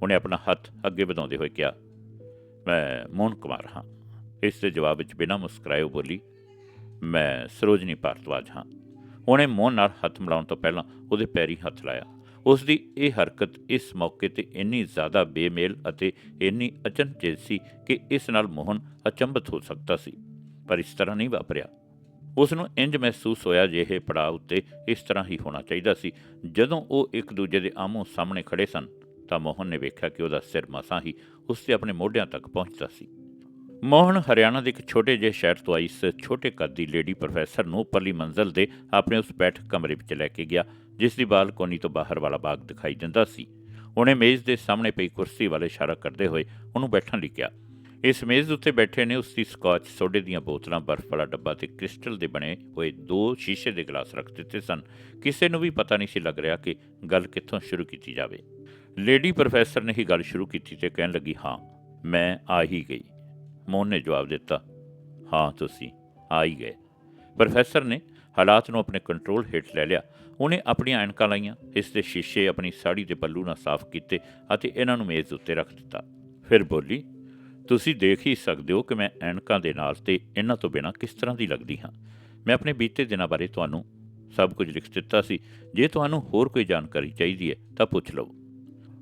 ਉਹਨੇ ਆਪਣਾ ਹੱਥ ਅੱਗੇ ਵਧਾਉਂਦੇ ਹੋਏ ਕਿਹਾ ਮੈਂ ਮੋਹਨ ਕੁਮਾਰ ਹਾਂ। ਇਸ ਦੇ ਜਵਾਬ ਵਿੱਚ ਬਿਨਾਂ ਮੁਸਕਰਾਏ ਬੋਲੀ, ਮੈਂ ਸਰੋਜਨੀ ਭਾਰਤਵਾਜ ਹਾਂ। ਉਹਨੇ ਮੋਹਨ ਨਾਲ ਹੱਥ ਮਿਲਾਉਣ ਤੋਂ ਪਹਿਲਾਂ ਉਹਦੇ ਪੈਰੀ ਹੱਥ ਲਾਇਆ। ਉਸ ਦੀ ਇਹ ਹਰਕਤ ਇਸ ਮੌਕੇ ਤੇ ਇੰਨੀ ਜ਼ਿਆਦਾ ਬੇਮੇਲ ਅਤੇ ਇੰਨੀ ਅਚਨਚੇਤ ਸੀ ਕਿ ਇਸ ਨਾਲ ਮੋਹਨ ਅਚੰਭਿਤ ਹੋ ਸਕਦਾ ਸੀ, ਪਰ ਇਸ ਤਰ੍ਹਾਂ ਨਹੀਂ ਵਾਪਰਿਆ। ਉਸ ਨੂੰ ਇੰਜ ਮਹਿਸੂਸ ਹੋਇਆ ਜਿਹੇ ਪੜਾਅ ਉੱਤੇ ਇਸ ਤਰ੍ਹਾਂ ਹੀ ਹੋਣਾ ਚਾਹੀਦਾ ਸੀ। ਜਦੋਂ ਉਹ ਇੱਕ ਦੂਜੇ ਦੇ ਆਮੋ ਸਾਹਮਣੇ ਖੜੇ ਸਨ, ਤਾਂ ਮੋਹਨ ਨੇ ਵੇਖਿਆ ਕਿ ਉਹਦਾ ਸਿਰ ਮਸਾਂ ਹੀ ਉਸ ਦੇ ਆਪਣੇ ਮੋਢਿਆਂ ਤੱਕ ਪਹੁੰਚਦਾ ਸੀ। ਮੋਹਨ ਹਰਿਆਣਾ ਦੇ ਇੱਕ ਛੋਟੇ ਜਿਹੇ ਸ਼ਹਿਰ ਤੋਂ ਆਈ ਇਸ ਛੋਟੇ ਕੱਦ ਦੀ ਲੇਡੀ ਪ੍ਰੋਫੈਸਰ ਨੂੰ ਉੱਪਰਲੀ ਮੰਜ਼ਲ ਦੇ ਆਪਣੇ ਉਸ ਬੈਠਕ ਕਮਰੇ ਵਿੱਚ ਲੈ ਕੇ ਗਿਆ, ਜਿਸ ਦੀ ਬਾਲਕੋਨੀ ਤੋਂ ਬਾਹਰ ਵਾਲਾ ਬਾਗ ਦਿਖਾਈ ਦਿੰਦਾ ਸੀ। ਉਹਨੇ ਮੇਜ਼ ਦੇ ਸਾਹਮਣੇ ਪਈ ਕੁਰਸੀ ਵੱਲ ਇਸ਼ਾਰਾ ਕਰਦੇ ਹੋਏ ਉਹਨੂੰ ਬੈਠਣ ਲਈ ਕਿਹਾ। ਇਸ ਮੇਜ਼ ਉੱਤੇ ਬੈਠੇ ਨੇ ਉਸ ਦੀ ਸਕਾਚ ਸੋਡੇ ਦੀਆਂ ਬੋਤਲਾਂ, ਬਰਫ਼ ਵਾਲਾ ਡੱਬਾ ਤੇ ਕ੍ਰਿਸਟਲ ਦੇ ਬਣੇ ਹੋਏ ਦੋ ਸ਼ੀਸ਼ੇ ਦੇ ਗਲਾਸ ਰੱਖ ਦਿੱਤੇ ਸਨ। ਕਿਸੇ ਨੂੰ ਵੀ ਪਤਾ ਨਹੀਂ ਸੀ ਲੱਗ ਰਿਹਾ ਕਿ ਗੱਲ ਕਿੱਥੋਂ ਸ਼ੁਰੂ ਕੀਤੀ ਜਾਵੇ। ਲੇਡੀ ਪ੍ਰੋਫੈਸਰ ਨੇ ਹੀ ਗੱਲ ਸ਼ੁਰੂ ਕੀਤੀ ਤੇ ਕਹਿਣ ਲੱਗੀ, ਹਾਂ, ਮੈਂ ਆ ਹੀ ਗਈ। ਮੋਹਨ ਨੇ ਜਵਾਬ ਦਿੱਤਾ, ਹਾਂ, ਤੁਸੀਂ ਆ ਹੀ ਗਏ। ਪ੍ਰੋਫੈਸਰ ਨੇ ਹਾਲਾਤ ਨੂੰ ਆਪਣੇ ਕੰਟਰੋਲ ਹੇਠ ਲੈ ਲਿਆ। ਉਹਨੇ ਆਪਣੀਆਂ ਐਨਕਾਂ ਲਾਈਆਂ, ਇਸ ਦੇ ਸ਼ੀਸ਼ੇ ਆਪਣੀ ਸਾੜੀ ਦੇ ਪੱਲੂ ਨਾਲ ਸਾਫ਼ ਕੀਤੇ ਅਤੇ ਇਹਨਾਂ ਨੂੰ ਮੇਜ਼ ਉੱਤੇ ਰੱਖ ਦਿੱਤਾ। ਫਿਰ ਬੋਲੀ, ਤੁਸੀਂ ਦੇਖ ਹੀ ਸਕਦੇ ਹੋ ਕਿ ਮੈਂ ਐਨਕਾਂ ਦੇ ਨਾਲ ਤੇ ਇਹਨਾਂ ਤੋਂ ਬਿਨਾਂ ਕਿਸ ਤਰ੍ਹਾਂ ਦੀ ਲੱਗਦੀ ਹਾਂ। ਮੈਂ ਆਪਣੇ ਬੀਤੇ ਦਿਨਾਂ ਬਾਰੇ ਤੁਹਾਨੂੰ ਸਭ ਕੁਝ ਲਿਖ ਦਿੱਤਾ ਸੀ। ਜੇ ਤੁਹਾਨੂੰ ਹੋਰ ਕੋਈ ਜਾਣਕਾਰੀ ਚਾਹੀਦੀ ਹੈ ਤਾਂ ਪੁੱਛ ਲਓ।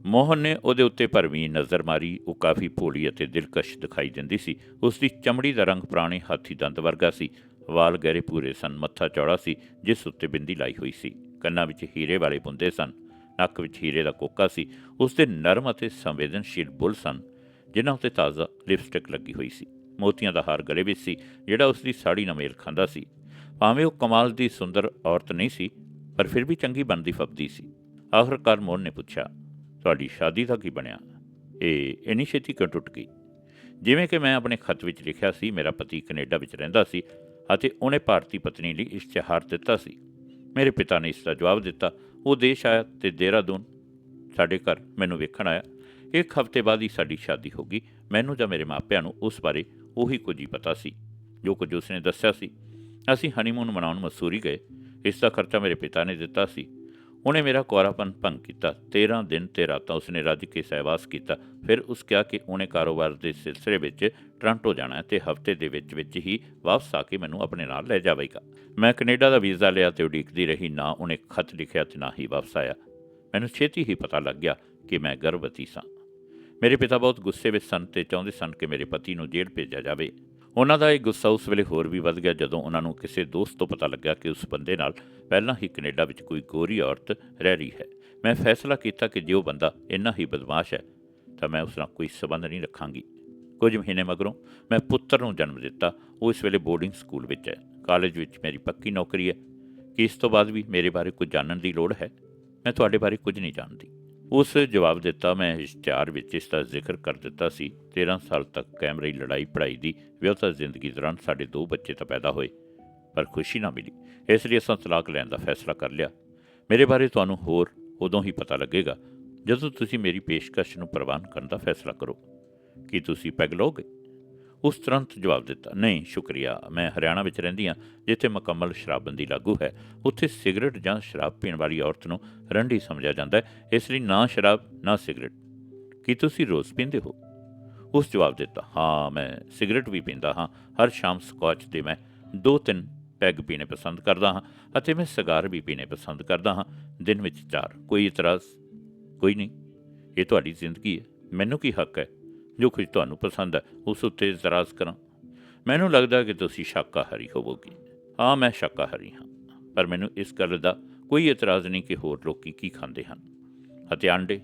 ਮੋਹਨ ਨੇ ਉਹਦੇ ਉੱਤੇ ਭਰਵੀਂ ਨਜ਼ਰ ਮਾਰੀ। ਉਹ ਕਾਫੀ ਭੋਲੀ ਅਤੇ ਦਿਲਕਸ਼ ਦਿਖਾਈ ਦਿੰਦੀ ਸੀ। ਉਸ ਦੀ ਚਮੜੀ ਦਾ ਰੰਗ ਪੁਰਾਣੇ ਹਾਥੀ ਦੰਦ ਵਰਗਾ ਸੀ। ਵਾਲ ਗਹਿਰੇ ਪੂਰੇ ਸਨ, ਮੱਥਾ ਚੌੜਾ ਸੀ, ਜਿਸ ਉੱਤੇ ਬਿੰਦੀ ਲਾਈ ਹੋਈ ਸੀ। ਕੰਨਾਂ ਵਿੱਚ ਹੀਰੇ ਵਾਲੇ ਬੁੰਦੇ ਸਨ, ਨੱਕ ਵਿੱਚ ਹੀਰੇ ਦਾ ਕੋਕਾ ਸੀ। ਉਸ ਦੇ ਨਰਮ ਅਤੇ ਸੰਵੇਦਨਸ਼ੀਲ ਬੁੱਲ ਸਨ, ਜਿਨ੍ਹਾਂ ਉੱਤੇ ਤਾਜ਼ਾ ਲਿਪਸਟਿਕ ਲੱਗੀ ਹੋਈ ਸੀ। ਮੋਤੀਆਂ ਦਾ ਹਾਰ ਗਲੇ ਵਿੱਚ ਸੀ, ਜਿਹੜਾ ਉਸ ਦੀ ਸਾੜੀ ਨਾਲ ਮੇਲ ਖਾਂਦਾ ਸੀ। ਭਾਵੇਂ ਉਹ ਕਮਾਲ ਦੀ ਸੁੰਦਰ ਔਰਤ ਨਹੀਂ ਸੀ, ਪਰ ਫਿਰ ਵੀ ਚੰਗੀ ਬਣਦੀ ਫੱਬਦੀ ਸੀ। ਆਖਰਕਾਰ ਮੋਹਨ ਨੇ ਪੁੱਛਿਆ ਤੁਹਾਡੀ ਸ਼ਾਦੀ ਦਾ ਕੀ ਬਣਿਆ? ਇਹ ਇੰਨੀ ਛੇਤੀ ਕਿਉਂ ਟੁੱਟ ਗਈ? ਜਿਵੇਂ ਕਿ ਮੈਂ ਆਪਣੇ ਖੱਤ ਵਿੱਚ ਲਿਖਿਆ ਸੀ, ਮੇਰਾ ਪਤੀ ਕੈਨੇਡਾ ਵਿੱਚ ਰਹਿੰਦਾ ਸੀ ਅਤੇ ਉਹਨੇ ਭਾਰਤੀ ਪਤਨੀ ਲਈ ਇਸ਼ਤਿਹਾਰ ਦਿੱਤਾ ਸੀ। ਮੇਰੇ ਪਿਤਾ ਨੇ ਇਸ ਦਾ ਜਵਾਬ ਦਿੱਤਾ। ਉਹ ਦੇਸ਼ ਆਇਆ ਤੇ ਦੇਹਰਾਦੂਨ, ਸਾਡੇ ਘਰ ਮੈਨੂੰ ਵੇਖਣ ਆਇਆ। ਇੱਕ ਹਫ਼ਤੇ ਬਾਅਦ ਹੀ ਸਾਡੀ ਸ਼ਾਦੀ ਹੋ ਗਈ। ਮੈਨੂੰ ਜਾਂ ਮੇਰੇ ਮਾਪਿਆਂ ਨੂੰ ਉਸ ਬਾਰੇ ਉਹੀ ਕੁਝ ਹੀ ਪਤਾ ਸੀ, ਜੋ ਕੁਝ ਉਸਨੇ ਦੱਸਿਆ ਸੀ। ਅਸੀਂ ਹਨੀਮੂਨ ਮਨਾਉਣ ਮਸੂਰੀ ਗਏ। ਇਸ ਦਾ ਖਰਚਾ ਮੇਰੇ ਪਿਤਾ ਨੇ ਦਿੱਤਾ ਸੀ। ਉਹਨੇ ਮੇਰਾ ਕੁਆਰਾਪਨ ਭੰਗ ਕੀਤਾ 13 ਦਿਨ ਤੇ ਰਾਤਾਂ ਉਸਨੇ ਰੱਜ ਕੇ ਸਹਿਵਾਸ ਕੀਤਾ, ਫਿਰ ਉਸ ਕਿਹਾ ਕਿ ਉਹਨੇ ਕਾਰੋਬਾਰ ਦੇ ਸਿਲਸਿਲੇ ਵਿੱਚ ਟ੍ਰਾਂਟੋ ਜਾਣਾ ਹੈ ਤੇ ਹਫ਼ਤੇ ਦੇ ਵਿੱਚ ਵਿੱਚ ਹੀ ਵਾਪਸ ਆ ਕੇ ਮੈਨੂੰ ਆਪਣੇ ਨਾਲ ਲੈ ਜਾਵੇਗਾ। ਮੈਂ ਕੈਨੇਡਾ ਦਾ ਵੀਜ਼ਾ ਲਿਆ ਤੇ ਉਡੀਕਦੀ ਰਹੀ, ਨਾ ਉਹਨੇ ਖਤ ਲਿਖਿਆ ਤੇ ਨਾ ਹੀ ਵਾਪਸ ਆਇਆ। ਮੈਨੂੰ ਛੇਤੀ ਹੀ ਪਤਾ ਲੱਗ ਗਿਆ ਕਿ ਮੈਂ ਗਰਭਵਤੀ ਸਾਂ। ਮੇਰੇ ਪਿਤਾ ਬਹੁਤ ਗੁੱਸੇ ਵਿੱਚ ਸਨ ਤੇ ਚਾਹੁੰਦੇ ਸਨ ਕਿ ਮੇਰੇ ਪਤੀ ਨੂੰ ਜੇਲ੍ਹ ਭੇਜਿਆ ਜਾਵੇ। ਉਹਨਾਂ ਦਾ ਇਹ ਗੁੱਸਾ ਉਸ ਵੇਲੇ ਹੋਰ ਵੀ ਵੱਧ ਗਿਆ ਜਦੋਂ ਉਹਨਾਂ ਨੂੰ ਕਿਸੇ ਦੋਸਤ ਤੋਂ ਪਤਾ ਲੱਗਾ ਕਿ ਉਸ ਬੰਦੇ ਨਾਲ ਪਹਿਲਾਂ ਹੀ ਕੈਨੇਡਾ ਵਿੱਚ ਕੋਈ ਗੋਰੀ ਔਰਤ ਰਹਿ ਰਹੀ ਹੈ। ਮੈਂ ਫੈਸਲਾ ਕੀਤਾ ਕਿ ਜੇ ਉਹ ਬੰਦਾ ਇੰਨਾ ਹੀ ਬਦਮਾਸ਼ ਹੈ, ਤਾਂ ਮੈਂ ਉਸ ਨਾਲ ਕੋਈ ਸਬੰਧ ਨਹੀਂ ਰੱਖਾਂਗੀ। ਕੁਝ ਮਹੀਨੇ ਮਗਰੋਂ ਮੈਂ ਪੁੱਤਰ ਨੂੰ ਜਨਮ ਦਿੱਤਾ। ਉਹ ਇਸ ਵੇਲੇ ਬੋਰਡਿੰਗ ਸਕੂਲ ਵਿੱਚ ਹੈ। ਕਾਲਜ ਵਿੱਚ ਮੇਰੀ ਪੱਕੀ ਨੌਕਰੀ ਹੈ। ਕਿ ਇਸ ਤੋਂ ਬਾਅਦ ਵੀ ਮੇਰੇ ਬਾਰੇ ਕੁਝ ਜਾਣਨ ਦੀ ਲੋੜ ਹੈ? ਮੈਂ ਤੁਹਾਡੇ ਬਾਰੇ ਕੁਝ ਨਹੀਂ ਜਾਣਦੀ। ਉਸ ਜਵਾਬ ਦਿੱਤਾ, ਮੈਂ ਇਸ਼ਤਿਹਾਰ ਵਿੱਚ ਇਸ ਦਾ ਜ਼ਿਕਰ ਕਰ ਦਿੱਤਾ ਸੀ। 13 ਸਾਲ ਤੱਕ ਕੈਮਰੇ ਲੜਾਈ ਪੜਾਈ ਦੀ ਵਿਅਵਸਥਾ ਜ਼ਿੰਦਗੀ ਦੌਰਾਨ ਸਾਡੇ ਦੋ ਬੱਚੇ ਤਾਂ ਪੈਦਾ ਹੋਏ, ਪਰ ਖੁਸ਼ੀ ਨਾ ਮਿਲੀ। ਇਸ ਲਈ ਅਸਾਂ ਤਲਾਕ ਲੈਣ ਦਾ ਫੈਸਲਾ ਕਰ ਲਿਆ। ਮੇਰੇ ਬਾਰੇ ਤੁਹਾਨੂੰ ਹੋਰ ਉਦੋਂ ਹੀ ਪਤਾ ਲੱਗੇਗਾ ਜਦੋਂ ਤੁਸੀਂ ਮੇਰੀ ਪੇਸ਼ਕਸ਼ ਨੂੰ ਪ੍ਰਵਾਨ ਕਰਨ ਦਾ ਫੈਸਲਾ ਕਰੋ। ਕੀ ਤੁਸੀਂ ਪੈਗ ਲਓਗੇ? ਉਸ ਤੁਰੰਤ ਜਵਾਬ ਦਿੱਤਾ, ਨਹੀਂ, ਸ਼ੁਕਰੀਆ, ਮੈਂ ਹਰਿਆਣਾ ਵਿੱਚ ਰਹਿੰਦੀ ਹਾਂ, ਜਿੱਥੇ ਮੁਕੰਮਲ ਸ਼ਰਾਬਬੰਦੀ ਲਾਗੂ ਹੈ। ਉੱਥੇ ਸਿਗਰਟ ਜਾਂ ਸ਼ਰਾਬ ਪੀਣ ਵਾਲੀ ਔਰਤ ਨੂੰ ਰੰਡੀ ਸਮਝਿਆ ਜਾਂਦਾ ਹੈ, ਇਸ ਲਈ ਨਾ ਸ਼ਰਾਬ, ਨਾ ਸਿਗਰਟ। ਕੀ ਤੁਸੀਂ ਰੋਜ਼ ਪੀਂਦੇ ਹੋ? ਉਸ ਜਵਾਬ ਦਿੱਤਾ, ਹਾਂ, ਮੈਂ ਸਿਗਰਟ ਵੀ ਪੀਂਦਾ ਹਾਂ, ਹਰ ਸ਼ਾਮ ਸਕਾਚ ਤੇ ਮੈਂ ਦੋ ਤਿੰਨ ਪੈਗ ਪੀਣੇ ਪਸੰਦ ਕਰਦਾ ਹਾਂ ਅਤੇ ਮੈਂ ਸਿਗਾਰ ਵੀ ਪੀਣੇ ਪਸੰਦ ਕਰਦਾ ਹਾਂ, ਦਿਨ ਵਿੱਚ ਚਾਰ, ਕੋਈ ਇਤਰਾਜ਼, ਕੋਈ ਨਹੀਂ। ਇਹ ਤੁਹਾਡੀ ਜ਼ਿੰਦਗੀ ਹੈ, ਮੈਨੂੰ ਕੀ ਹੱਕ ਹੈ? ਜੋ ਕੁਝ ਤੁਹਾਨੂੰ ਪਸੰਦ ਹੈ, ਉਸ ਉੱਤੇ ਇਤਰਾਜ਼ ਕਰਾਂ। ਮੈਨੂੰ ਲੱਗਦਾ ਕਿ ਤੁਸੀਂ ਸ਼ਾਕਾਹਾਰੀ ਹੋਵੋਗੇ। ਹਾਂ, ਮੈਂ ਸ਼ਾਕਾਹਾਰੀ ਹਾਂ, ਪਰ ਮੈਨੂੰ ਇਸ ਗੱਲ ਦਾ ਕੋਈ ਇਤਰਾਜ਼ ਨਹੀਂ ਕਿ ਹੋਰ ਲੋਕੀ ਕੀ ਖਾਂਦੇ ਹਨ। ਅਤੇ ਆਂਡੇ?